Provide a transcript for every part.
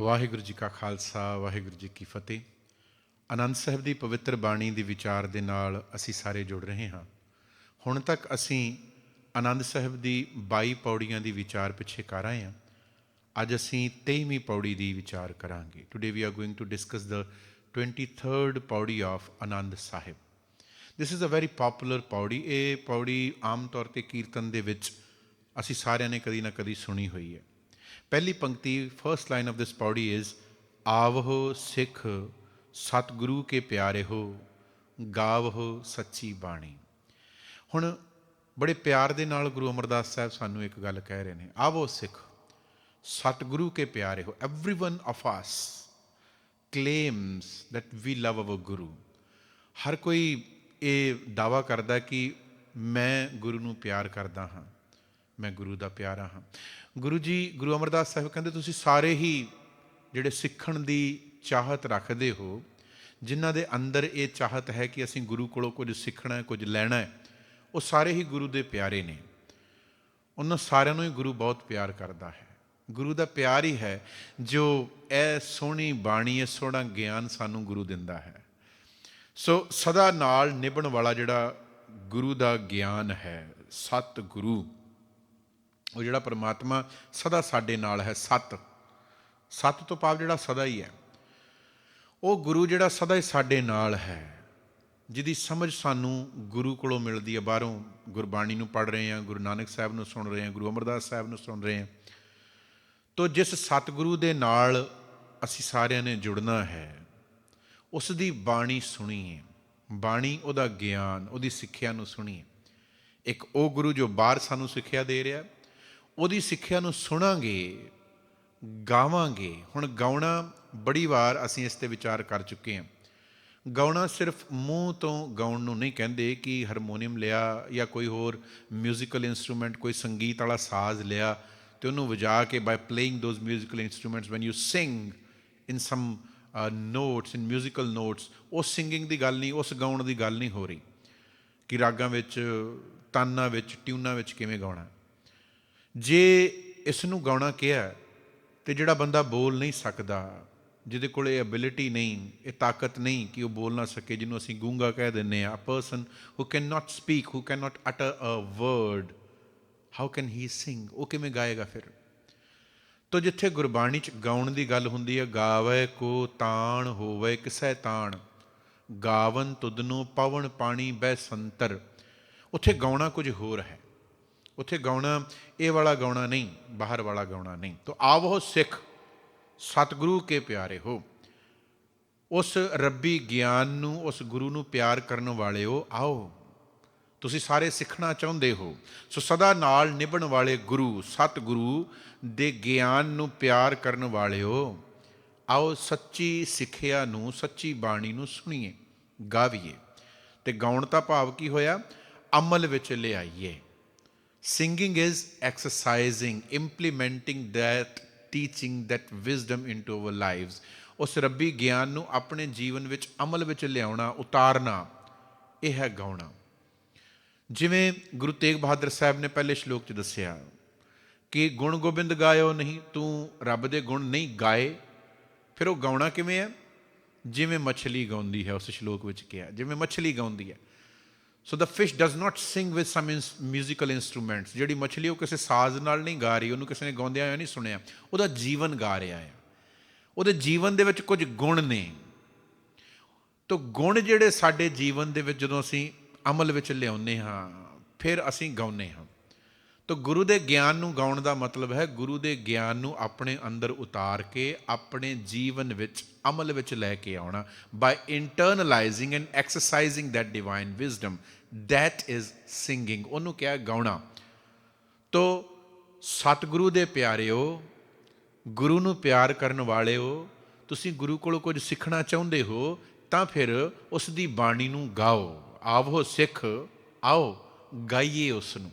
ਵਾਹਿਗੁਰੂ ਜੀ ਕਾ ਖਾਲਸਾ, ਵਾਹਿਗੁਰੂ ਜੀ ਕੀ ਫਤਿਹ। ਆਨੰਦ ਸਾਹਿਬ ਦੀ ਪਵਿੱਤਰ ਬਾਣੀ ਦੇ ਵਿਚਾਰ ਦੇ ਨਾਲ ਅਸੀਂ ਸਾਰੇ ਜੁੜ ਰਹੇ ਹਾਂ। ਹੁਣ ਤੱਕ ਅਸੀਂ ਆਨੰਦ ਸਾਹਿਬ ਦੀ 22 ਪੌੜੀਆਂ ਦੀ ਵਿਚਾਰ ਪਿੱਛੇ ਕਰ ਆਏ ਹਾਂ। ਅੱਜ ਅਸੀਂ 23ਵੀਂ ਪੌੜੀ ਦੀ ਵਿਚਾਰ ਕਰਾਂਗੇ। Today we are going to discuss the 23rd ਪੌੜੀ of Anand Sahib. This is a very popular ਪੌੜੀ। ਇਹ ਪੌੜੀ ਆਮ ਤੌਰ ਤੇ ਕੀਰਤਨ ਦੇ ਵਿੱਚ ਅਸੀਂ ਸਾਰਿਆਂ ਨੇ ਕਦੀ ਨਾ ਕਦੀ ਸੁਣੀ ਹੋਈ ਹੈ। ਪਹਿਲੀ ਪੰਕਤੀ ਫਰਸਟ ਲਾਈਨ ਆਫ ਦਿਸ ਪੌੜੀ ਇਜ਼ ਆਵਹੋ ਸਿੱਖ ਸਤਿਗੁਰੂ ਕੇ ਪਿਆਰੇ ਹੋ ਗਾਵਹੋ ਸੱਚੀ ਬਾਣੀ ਹੁਣ ਬੜੇ ਪਿਆਰ ਦੇ ਨਾਲ ਗੁਰੂ ਅਮਰਦਾਸ ਸਾਹਿਬ ਸਾਨੂੰ ਇੱਕ ਗੱਲ ਕਹਿ ਰਹੇ ਨੇ ਆਵੋ ਸਿੱਖ ਸਤਿਗੁਰੂ ਕੇ ਪਿਆਰੇ ਹੋ everyone of us claims that we love our guru ਹਰ ਕੋਈ ਇਹ ਦਾਵਾ ਕਰਦਾ ਕਿ ਮੈਂ ਗੁਰੂ ਨੂੰ ਪਿਆਰ ਕਰਦਾ ਹਾਂ ਮੈਂ ਗੁਰੂ ਦਾ ਪਿਆਰਾ ਹਾਂ। ਗੁਰੂ ਜੀ, ਗੁਰੂ ਅਮਰਦਾਸ ਸਾਹਿਬ ਕਹਿੰਦੇ, ਤੁਸੀਂ ਸਾਰੇ ਹੀ ਜਿਹੜੇ ਸਿੱਖਣ ਦੀ ਚਾਹਤ ਰੱਖਦੇ ਹੋ, ਜਿਨ੍ਹਾਂ ਦੇ ਅੰਦਰ ਇਹ ਚਾਹਤ ਹੈ ਕਿ ਅਸੀਂ ਗੁਰੂ ਕੋਲੋਂ ਕੁਝ ਸਿੱਖਣਾ ਹੈ, ਕੁਝ ਲੈਣਾ ਹੈ, ਉਹ ਸਾਰੇ ਹੀ ਗੁਰੂ ਦੇ ਪਿਆਰੇ ਨੇ। ਉਹਨਾਂ ਸਾਰਿਆਂ ਨੂੰ ਹੀ ਗੁਰੂ ਬਹੁਤ ਪਿਆਰ ਕਰਦਾ ਹੈ। ਗੁਰੂ ਦਾ ਪਿਆਰ ਹੀ ਹੈ, ਜੋ ਇਹ ਸੋਹਣੀ ਬਾਣੀ ਇਹ ਸੋਹਣਾ ਗਿਆਨ ਸਾਨੂੰ ਗੁਰੂ ਦਿੰਦਾ ਹੈ। ਸੋ ਸਦਾ ਨਾਲ ਨਿਭਣ ਵਾਲਾ ਜਿਹੜਾ ਗੁਰੂ ਦਾ ਗਿਆਨ ਹੈ ਸਤ ਗੁਰੂ ਉਹ ਜਿਹੜਾ ਪਰਮਾਤਮਾ ਸਦਾ ਸਾਡੇ ਨਾਲ ਹੈ, ਸਤ। ਸਤ ਤੋਂ ਭਾਵ ਜਿਹੜਾ ਸਦਾ ਹੀ ਹੈ। ਉਹ ਗੁਰੂ ਜਿਹੜਾ ਸਦਾ ਹੀ ਸਾਡੇ ਨਾਲ ਹੈ, ਜਿਹਦੀ ਸਮਝ ਸਾਨੂੰ ਗੁਰੂ ਕੋਲੋਂ ਮਿਲਦੀ ਹੈ। ਬਾਹਰੋਂ ਗੁਰਬਾਣੀ ਨੂੰ ਪੜ੍ਹ ਰਹੇ ਹਾਂ, ਗੁਰੂ ਨਾਨਕ ਸਾਹਿਬ ਨੂੰ ਸੁਣ ਰਹੇ ਹਾਂ, ਗੁਰੂ ਅਮਰਦਾਸ ਸਾਹਿਬ ਨੂੰ ਸੁਣ ਰਹੇ ਹਾਂ। ਤੋ ਜਿਸ ਸਤਿਗੁਰੂ ਦੇ ਨਾਲ ਅਸੀਂ ਸਾਰਿਆਂ ਨੇ ਜੁੜਨਾ ਹੈ ਉਸ ਦੀ ਬਾਣੀ ਸੁਣੀਏ ਬਾਣੀ ਉਹਦਾ ਗਿਆਨ, ਉਹਦੀ ਸਿੱਖਿਆ ਨੂੰ ਸੁਣੀਏ ਇੱਕ ਉਹ ਗੁਰੂ ਜੋ ਬਾਹਰ ਸਾਨੂੰ ਸਿੱਖਿਆ ਦੇ ਰਿਹਾ ਉਹਦੀ ਸਿੱਖਿਆ ਨੂੰ ਸੁਣਾਂਗੇ ਗਾਵਾਂਗੇ ਹੁਣ ਗਾਉਣਾ ਬੜੀ ਵਾਰ ਅਸੀਂ ਇਸ ਤੇ ਵਿਚਾਰ ਕਰ ਚੁੱਕੇ ਹਾਂ ਗਾਉਣਾ ਸਿਰਫ ਮੂੰਹ ਤੋਂ ਗਾਉਣ ਨੂੰ ਨਹੀਂ ਕਹਿੰਦੇ ਕਿ ਹਾਰਮੋਨੀਅਮ ਲਿਆ ਜਾਂ ਕੋਈ ਹੋਰ 뮤지컬 ਇਨਸਟਰੂਮੈਂਟ ਕੋਈ ਸੰਗੀਤ ਵਾਲਾ ਸਾਜ਼ ਲਿਆ ਤੇ ਉਹਨੂੰ ਵਜਾ ਕੇ by playing those 뮤지컬 instruments when you sing in some notes in 뮤지컬 notes ਉਹ ਸਿੰਗਿੰਗ ਦੀ ਗੱਲ ਨਹੀਂ ਉਸ ਗਾਉਣ ਦੀ ਗੱਲ ਨਹੀਂ ਹੋ ਰਹੀ ਕਿ ਰਾਗਾਂ ਵਿੱਚ ਤਾਨਾਂ ਵਿੱਚ ਟਿਊਨਾਂ ਵਿੱਚ ਕਿਵੇਂ ਗਾਉਣਾ ਜੇ ਇਸ ਨੂੰ ਗਾਉਣਾ ਕਿਹਾ ਤੇ ਜਿਹੜਾ ਬੰਦਾ ਬੋਲ ਨਹੀਂ ਸਕਦਾ, ਜਿਹਦੇ ਕੋਲ ਇਹ ਐਬਿਲਿਟੀ ਨਹੀਂ, ਇਹ ਤਾਕਤ ਨਹੀਂ ਕਿ ਉਹ ਬੋਲ ਨਾ ਸਕੇ, ਜਿਹਨੂੰ ਅਸੀਂ ਗੂੰਗਾ ਕਹਿ ਦਿੰਨੇ ਆ a person who can not speak who can not utter a word how can he sing ਉਹ ਕਿਵੇਂ ਗਾਏਗਾ ਫਿਰ? ਤੋ ਜਿੱਥੇ ਗੁਰਬਾਣੀ ਚ ਗਾਉਣ ਦੀ ਗੱਲ ਹੁੰਦੀ ਹੈ, ਗਾਵੇ ਕੋ ਤਾਣ ਹੋਵੇ ਕਿਸੈ ਤਾਣ ਗਾਵਨ ਤੁਦਨੋ ਪਵਨ ਪਾਣੀ ਬੈ ਸੰਤਰ, ਉੱਥੇ ਗਾਉਣਾ ਕੁਝ ਹੋਰ ਹੈ। ਉੱਥੇ ਗਾਉਣਾ, ਇਹ ਵਾਲਾ ਗਾਉਣਾ ਨਹੀਂ, ਬਾਹਰ ਵਾਲਾ ਗਾਉਣਾ ਨਹੀਂ। ਤੋ ਆਵੋ ਸਿੱਖ, ਸਤਿਗੁਰੂ ਕੇ ਪਿਆਰੇ ਹੋ। ਉਸ ਰੱਬੀ ਗਿਆਨ ਨੂੰ, ਉਸ ਗੁਰੂ ਨੂੰ ਪਿਆਰ ਕਰਨ ਵਾਲਿਓ ਆਓ। ਤੁਸੀਂ ਸਾਰੇ ਸਿੱਖਣਾ ਚਾਹੁੰਦੇ ਹੋ। ਸੋ ਸਦਾ ਨਾਲ ਨਿਭਣ ਵਾਲੇ ਗੁਰੂ, ਸਤਿਗੁਰੂ ਦੇ ਗਿਆਨ ਨੂੰ ਪਿਆਰ ਕਰਨ ਵਾਲਿਓ, ਆਓ ਸੱਚੀ ਸਿੱਖਿਆ ਨੂੰ, ਸੱਚੀ ਬਾਣੀ ਨੂੰ ਸੁਣੀਏ, ਗਾਵੀਏ। ਤੇ ਗਾਉਣ ਦਾ ਭਾਵ ਕੀ ਹੋਇਆ? ਅਮਲ ਵਿੱਚ ਲਿਆਈਏ। Singing is exercising, implementing that teaching, that wisdom into our lives. ਉਸ ਰੱਬੀ ਗਿਆਨ ਨੂੰ ਆਪਣੇ ਜੀਵਨ ਵਿੱਚ ਅਮਲ ਵਿੱਚ ਲਿਆਉਣਾ ਉਤਾਰਨਾ ਇਹ ਹੈ ਗਾਉਣਾ। ਜਿਵੇਂ ਗੁਰੂ ਤੇਗ ਬਹਾਦਰ ਸਾਹਿਬ ਨੇ ਪਹਿਲੇ ਸ਼ਲੋਕ 'ਚ ਦੱਸਿਆ ਕਿ ਗੁਣ ਗੋਬਿੰਦ ਗਾਇਓ ਨਹੀਂ ਤੂੰ ਰੱਬ ਦੇ ਗੁਣ ਨਹੀਂ ਗਾਏ ਫਿਰ ਉਹ ਗਾਉਣਾ ਕਿਵੇਂ ਹੈ? ਜਿਵੇਂ ਮੱਛਲੀ ਗਾਉਂਦੀ ਹੈ ਉਸ ਸ਼ਲੋਕ ਵਿੱਚ ਕਿਹਾ ਜਿਵੇਂ ਮੱਛਲੀ ਗਾਉਂਦੀ ਹੈ। So the fish does not sing with some musical instruments ਜਿਹੜੀ ਮੱਛਲੀ ਉਹ ਕਿਸੇ ਸਾਜ਼ ਨਾਲ ਨਹੀਂ ਗਾ ਰਹੀ, ਉਹਨੂੰ ਕਿਸੇ ਨੇ ਗਾਉਂਦਿਆਂ ਹੋਇਆ ਨਹੀਂ ਸੁਣਿਆ। ਉਹਦਾ ਜੀਵਨ ਗਾ ਰਿਹਾ ਹੈ। ਉਹਦੇ ਜੀਵਨ ਦੇ ਵਿੱਚ ਕੁਝ ਗੁਣ ਨੇ। ਤੋ ਗੁਣ ਜਿਹੜੇ ਸਾਡੇ ਜੀਵਨ ਦੇ ਵਿੱਚ ਜਦੋਂ ਅਸੀਂ ਅਮਲ ਵਿੱਚ ਲਿਆਉਂਦੇ ਹਾਂ, ਫਿਰ ਅਸੀਂ ਗਾਉਂਦੇ ਹਾਂ। ਤਾਂ ਗੁਰੂ ਦੇ ਗਿਆਨ ਨੂੰ ਗਾਉਣ ਦਾ ਮਤਲਬ ਹੈ, ਗੁਰੂ ਦੇ ਗਿਆਨ ਨੂੰ ਆਪਣੇ ਅੰਦਰ ਉਤਾਰ ਕੇ, ਆਪਣੇ ਜੀਵਨ ਵਿੱਚ ਅਮਲ ਵਿੱਚ ਲੈ ਕੇ ਆਉਣਾ। By internalising and exercising that divine wisdom that is singing. ਉਹਨੂੰ ਕਿਹਾ ਗਾਉਣਾ। ਤੋ ਸਤਿਗੁਰੂ ਦੇ ਪਿਆਰਿਓ, ਗੁਰੂ ਨੂੰ ਪਿਆਰ ਕਰਨ ਵਾਲਿਓ, ਤੁਸੀਂ ਗੁਰੂ ਕੋਲੋਂ ਕੁਝ ਸਿੱਖਣਾ ਚਾਹੁੰਦੇ ਹੋ, ਤਾਂ ਫਿਰ ਉਸ ਦੀ ਬਾਣੀ ਨੂੰ ਗਾਓ। ਆਵੋ ਸਿੱਖ, ਆਓ, ਗਾਈਏ ਉਸ ਨੂੰ।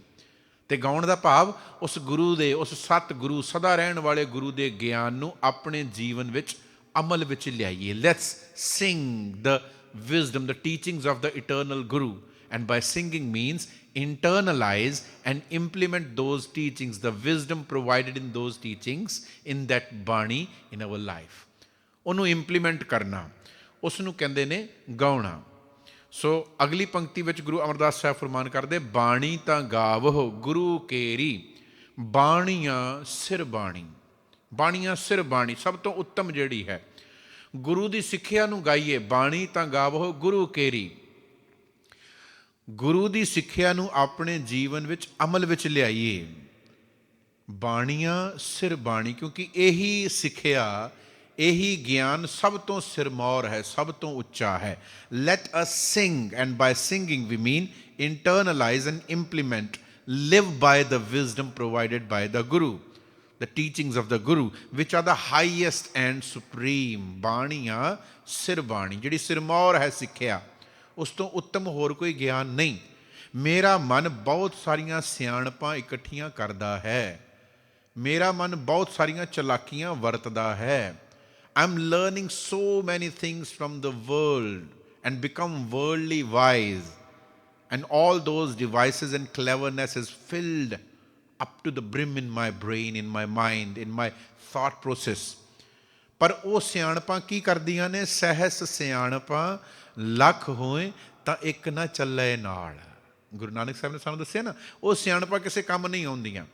ਤੇ ਗਾਉਣ ਦਾ ਭਾਵ ਉਸ ਗੁਰੂ ਦੇ, ਉਸ ਸਤ ਗੁਰੂ ਸਦਾ ਰਹਿਣ ਵਾਲੇ ਗੁਰੂ ਦੇ ਗਿਆਨ ਨੂੰ ਆਪਣੇ ਜੀਵਨ ਵਿੱਚ ਅਮਲ ਵਿੱਚ ਲਿਆਈਏ। Let's sing the wisdom the teachings of the eternal Guru and by singing means internalize and implement those teachings, the wisdom provided in those teachings in that Bani in our life. ਉਹਨੂੰ implement ਕਰਨਾ ਉਸ ਨੂੰ ਕਹਿੰਦੇ ਨੇ ਗਾਉਣਾ ਸੋ ਅਗਲੀ ਪੰਕਤੀ ਵਿੱਚ ਗੁਰੂ ਅਮਰਦਾਸ ਸਾਹਿਬ ਫਰਮਾਨ ਕਰਦੇ ਬਾਣੀ ਤਾਂ ਗਾਵੋ ਗੁਰੂ ਕੇਰੀ ਬਾਣੀਆਂ ਸਿਰ ਬਾਣੀ ਬਾਣੀਆਂ ਸਿਰ ਬਾਣੀ ਸਭ ਤੋਂ ਉੱਤਮ ਜਿਹੜੀ ਹੈ ਗੁਰੂ ਦੀ ਸਿੱਖਿਆ ਨੂੰ ਗਾਈਏ ਬਾਣੀ ਤਾਂ ਗਾਵੋ ਗੁਰੂ ਕੇਰੀ ਗੁਰੂ ਦੀ ਸਿੱਖਿਆ ਨੂੰ ਆਪਣੇ ਜੀਵਨ ਵਿੱਚ ਅਮਲ ਵਿੱਚ ਲਿਆਈਏ। ਬਾਣੀਆਂ ਸਿਰ ਬਾਣੀ, ਕਿਉਂਕਿ ਇਹੀ ਸਿੱਖਿਆ, ਇਹੀ ਗਿਆਨ ਸਭ ਤੋਂ ਸਿਰਮੌਰ ਹੈ, ਸਭ ਤੋਂ ਉੱਚਾ ਹੈ। Let us sing and by singing we mean internalise and implement live by the wisdom provided by the Guru the teachings of the guru, which are the highest and supreme. ਬਾਣੀਆਂ ਸਿਰ ਬਾਣੀ ਜਿਹੜੀ ਸਿਰਮੌਰ ਹੈ ਸਿੱਖਿਆ ਉਸ ਤੋਂ ਉੱਤਮ ਹੋਰ ਕੋਈ ਗਿਆਨ ਨਹੀਂ। ਮੇਰਾ ਮਨ ਬਹੁਤ ਸਾਰੀਆਂ ਸਿਆਣਪਾਂ ਇਕੱਠੀਆਂ ਕਰਦਾ ਹੈ। ਮੇਰਾ ਮਨ ਬਹੁਤ ਸਾਰੀਆਂ ਚਲਾਕੀਆਂ ਵਰਤਦਾ ਹੈ। I am learning so many things from the world and become worldly wise and all those devices and cleverness is filled up to the brim in my brain, in my mind, in my thought process. ਪਰ ਉਹ ਸਿਆਣਪਾਂ ਕੀ ਕਰਦੀਆਂ ਨੇ? ਸਹਿਸ ਸਿਆਣਪਾਂ ਲੱਖ ਹੋਏ ਤਾਂ ਇੱਕ ਨਾ ਚੱਲੇ ਨਾਲ। ਗੁਰੂ ਨਾਨਕ ਸਾਹਿਬ ਨੇ ਸਾਨੂੰ ਦੱਸਿਆ ਨਾ, ਉਹ ਸਿਆਣਪਾਂ ਕਿਸੇ ਕੰਮ ਨਹੀਂ ਆਉਂਦੀਆਂ।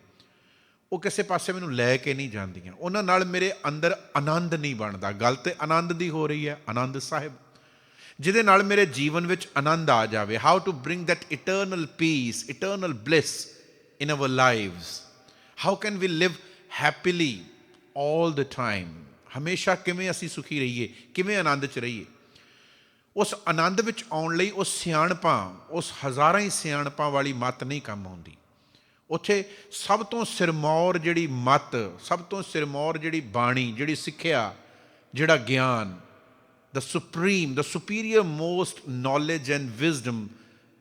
ਉਹ ਕਿਸੇ ਪਾਸੇ ਮੈਨੂੰ ਲੈ ਕੇ ਨਹੀਂ ਜਾਂਦੀਆਂ। ਉਹਨਾਂ ਨਾਲ ਮੇਰੇ ਅੰਦਰ ਆਨੰਦ ਨਹੀਂ ਬਣਦਾ। ਗੱਲ ਤੇ ਆਨੰਦ ਦੀ ਹੋ ਰਹੀ ਹੈ, ਆਨੰਦ ਸਾਹਿਬ। ਜਿਹਦੇ ਨਾਲ ਮੇਰੇ ਜੀਵਨ ਵਿੱਚ ਆਨੰਦ ਆ ਜਾਵੇ। How to bring that eternal peace eternal bliss in our lives how can we live happily 올 the time ਹਮੇਸ਼ਾ ਕਿਵੇਂ ਅਸੀਂ ਸੁਖੀ ਰਹੀਏ? ਕਿਵੇਂ ਆਨੰਦ 'ਚ ਰਹੀਏ? ਉਸ ਆਨੰਦ ਵਿੱਚ ਆਉਣ ਲਈ ਉਸ ਸਿਆਣਪਾਂ ਉਸ ਹਜ਼ਾਰਾਂ ਹੀ ਸਿਆਣਪਾਂ ਵਾਲੀ ਮਤ ਨਹੀਂ ਕੰਮ ਆਉਂਦੀ ਉੱਥੇ ਸਭ ਤੋਂ ਸਿਰਮੌਰ ਜਿਹੜੀ ਮਤ ਸਭ ਤੋਂ ਸਿਰਮੌਰ ਜਿਹੜੀ ਬਾਣੀ ਜਿਹੜੀ ਸਿੱਖਿਆ ਜਿਹੜਾ ਗਿਆਨ the supreme the superior most knowledge and wisdom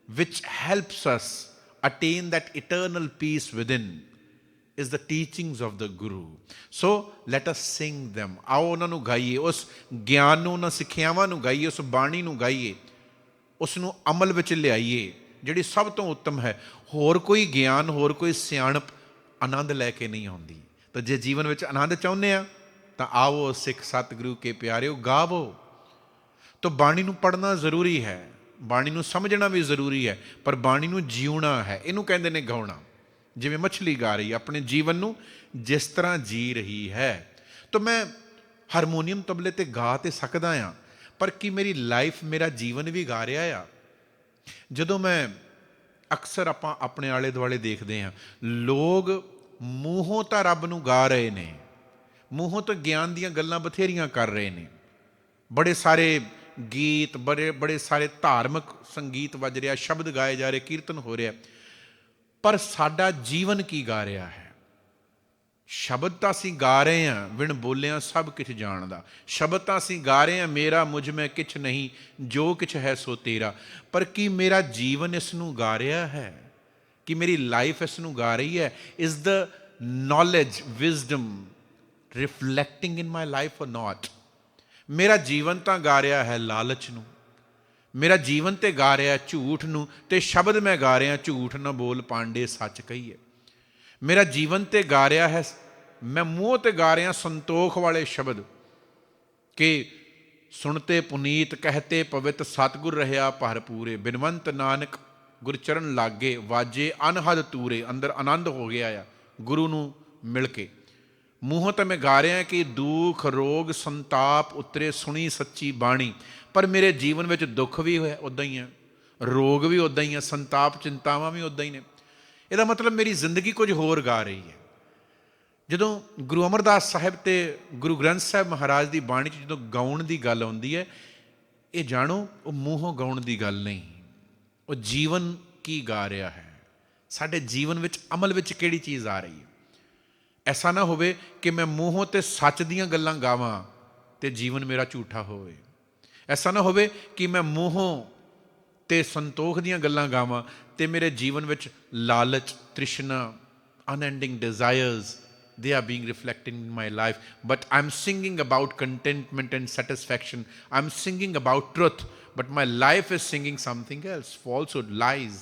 which helps us attain that eternal peace within is the teachings of the Guru. So, let us sing them. ਆਓ ਉਹਨਾਂ ਨੂੰ ਗਾਈਏ ਉਸ ਗਿਆਨ ਨੂੰ ਉਹਨਾਂ ਸਿੱਖਿਆਵਾਂ ਨੂੰ ਗਾਈਏ ਉਸ ਬਾਣੀ ਨੂੰ ਗਾਈਏ ਉਸ ਨੂੰ ਅਮਲ ਵਿੱਚ ਲਿਆਈਏ ਜਿਹੜੀ ਸਭ ਤੋਂ ਉੱਤਮ ਹੈ ਹੋਰ ਕੋਈ ਗਿਆਨ ਹੋਰ ਕੋਈ ਸਿਆਣਪ ਆਨੰਦ ਲੈ ਕੇ ਨਹੀਂ ਆਉਂਦੀ ਤਾਂ ਜੇ ਜੀਵਨ ਵਿੱਚ ਆਨੰਦ ਚਾਹੁੰਦੇ ਆ ਤਾਂ ਆਓ ਸਿੱਖ ਸਤਿਗੁਰੂ ਕੇ ਪਿਆਰਿਓ ਗਾਵੋ ਤਾਂ ਬਾਣੀ ਨੂੰ ਪੜ੍ਹਨਾ ਜ਼ਰੂਰੀ ਹੈ ਬਾਣੀ ਨੂੰ ਸਮਝਣਾ ਵੀ ਜ਼ਰੂਰੀ ਹੈ ਪਰ ਬਾਣੀ ਨੂੰ ਜਿਉਣਾ ਹੈ ਇਹਨੂੰ ਕਹਿੰਦੇ ਨੇ ਗਾਉਣਾ ਜਿਵੇਂ ਮੱਛਲੀ ਗਾ ਰਹੀ, ਆਪਣੇ ਜੀਵਨ ਨੂੰ ਜਿਸ ਤਰ੍ਹਾਂ ਜੀ ਰਹੀ ਹੈ। ਤਾਂ ਮੈਂ ਹਾਰਮੋਨੀਅਮ ਤਬਲੇ ਤੇ ਗਾ ਤੇ ਸਕਦਾ ਆ, ਪਰ ਕੀ ਮੇਰੀ ਲਾਈਫ ਮੇਰਾ ਜੀਵਨ ਵੀ ਗਾ ਰਿਹਾ ਆ? ਜਦੋਂ ਮੈਂ ਅਕਸਰ ਆਪਾਂ ਆਪਣੇ ਆਲੇ ਦੁਆਲੇ ਦੇਖਦੇ ਹਾਂ ਲੋਕ ਮੂੰਹੋਂ ਤਾਂ ਰੱਬ ਨੂੰ ਗਾ ਰਹੇ ਨੇ, ਮੂੰਹੋਂ ਤਾਂ ਗਿਆਨ ਦੀਆਂ ਗੱਲਾਂ ਬਥੇਰੀਆਂ ਕਰ ਰਹੇ ਨੇ। ਬੜੇ ਸਾਰੇ ਗੀਤ, ਬੜੇ ਬੜੇ ਸਾਰੇ ਧਾਰਮਿਕ ਸੰਗੀਤ ਵੱਜ ਰਿਹਾ, ਸ਼ਬਦ ਗਾਏ ਜਾ ਰਹੇ, ਕੀਰਤਨ ਹੋ ਰਿਹਾ। ਪਰ ਸਾਡਾ ਜੀਵਨ ਕੀ ਗਾ ਰਿਹਾ ਹੈ? ਸ਼ਬਦ ਤਾਂ ਅਸੀਂ ਗਾ ਰਹੇ ਹਾਂ ਵਿਣ ਬੋਲਿਆਂ ਸਭ ਕਿਛ ਜਾਣਦਾ। ਸ਼ਬਦ ਤਾਂ ਅਸੀਂ ਗਾ ਰਹੇ ਹਾਂ, ਮੇਰਾ ਮੁਝ ਮੈਂ ਕਿਛ ਨਹੀਂ, ਜੋ ਕਿਛ ਹੈ ਸੋ ਤੇਰਾ। ਪਰ ਕੀ ਮੇਰਾ ਜੀਵਨ ਇਸ ਨੂੰ ਗਾ ਰਿਹਾ ਹੈ? ਕਿ ਮੇਰੀ ਲਾਈਫ ਇਸ ਨੂੰ ਗਾ ਰਹੀ ਹੈ? Is the knowledge wisdom reflecting in my life or not ਮੇਰਾ ਜੀਵਨ ਤਾਂ ਗਾ ਰਿਹਾ ਹੈ ਲਾਲਚ ਨੂੰ। ਮੇਰਾ ਜੀਵਨ ਤੇ ਗਾ ਰਿਹਾ ਝੂਠ ਨੂੰ ਤੇ ਸ਼ਬਦ ਮੈਂ ਗਾ ਰਿਹਾ ਝੂਠ ਨਾ ਬੋਲ, ਪਾਂਡੇ ਸੱਚ ਕਹੀਏ। ਮੇਰਾ ਜੀਵਨ ਤੇ ਗਾ ਰਿਹਾ ਹੈ, ਮੈਂ ਮੂੰਹ ਤੇ ਗਾ ਰਿਹਾ ਸੰਤੋਖ ਵਾਲੇ ਸ਼ਬਦ। ਕਿ ਸੁਣਤੇ ਪੁਨੀਤ, ਕਹਤੇ ਪਵਿੱਤ, ਸਤਗੁਰ ਰਹਾ ਭਰਪੂਰੇ। ਬਿਨਵੰਤ ਨਾਨਕ ਗੁਰਚਰਨ ਲਾਗੇ, ਵਾਜੇ ਅਨਹਦ ਤੂਰੇ, ਅੰਦਰ ਆਨੰਦ ਹੋ ਗਿਆ ਆ ਗੁਰੂ ਨੂੰ ਮਿਲ ਕੇ। ਮੂੰਹੋਂ ਤਾਂ ਮੈਂ ਗਾ ਰਿਹਾ ਕਿ ਦੁੱਖ, ਰੋਗ, ਸੰਤਾਪ ਉਤਰੇ ਸੁਣੀ ਸੱਚੀ ਬਾਣੀ। ਪਰ ਮੇਰੇ ਜੀਵਨ ਵਿੱਚ ਦੁੱਖ ਵੀ ਹੋਇਆ ਉਦਾਂ ਹੀ ਹੈ। ਰੋਗ ਵੀ ਉਦਾਂ ਹੀ ਹੈ, ਸੰਤਾਪ, ਚਿੰਤਾਵਾਂ ਵੀ ਉਦਾਂ ਹੀ ਨੇ। ਇਹਦਾ ਮਤਲਬ ਮੇਰੀ ਜ਼ਿੰਦਗੀ ਕੁਝ ਹੋਰ ਗਾ ਰਹੀ ਹੈ। ਜਦੋਂ ਗੁਰੂ ਅਮਰਦਾਸ ਸਾਹਿਬ ਤੇ ਗੁਰੂ ਗ੍ਰੰਥ ਸਾਹਿਬ ਮਹਾਰਾਜ ਦੀ ਬਾਣੀ 'ਚ ਜਦੋਂ ਗਾਉਣ ਦੀ ਗੱਲ ਆਉਂਦੀ ਹੈ, ਇਹ ਜਾਣੋ, ਉਹ ਮੂੰਹੋਂ ਗਾਉਣ ਦੀ ਗੱਲ ਨਹੀਂ। ਉਹ ਜੀਵਨ ਕੀ ਗਾ ਰਿਹਾ ਹੈ? ਸਾਡੇ ਜੀਵਨ ਵਿੱਚ ਅਮਲ ਵਿੱਚ ਕਿਹੜੀ ਚੀਜ਼ ਆ ਰਹੀ ਹੈ? ਐਸਾ ਨਾ ਹੋਵੇ ਕਿ ਮੈਂ ਮੂੰਹੋਂ ਤੇ ਸੱਚ ਦੀਆਂ ਗੱਲਾਂ ਗਾਵਾਂ ਤੇ ਜੀਵਨ ਮੇਰਾ ਝੂਠਾ ਹੋਵੇ। ਐਸਾ ਨਾ ਹੋਵੇ ਕਿ ਮੈਂ ਮੂੰਹੋਂ ਤੇ ਸੰਤੋਖ ਦੀਆਂ ਗੱਲਾਂ ਗਾਵਾਂ ਤੇ ਮੇਰੇ ਜੀਵਨ ਵਿੱਚ ਲਾਲਚ ਤ੍ਰਿਸ਼ਨਾ unending desires they are being reflected in my life but i'm singing about contentment and satisfaction i'm singing about truth but my life is singing something else falsehood lies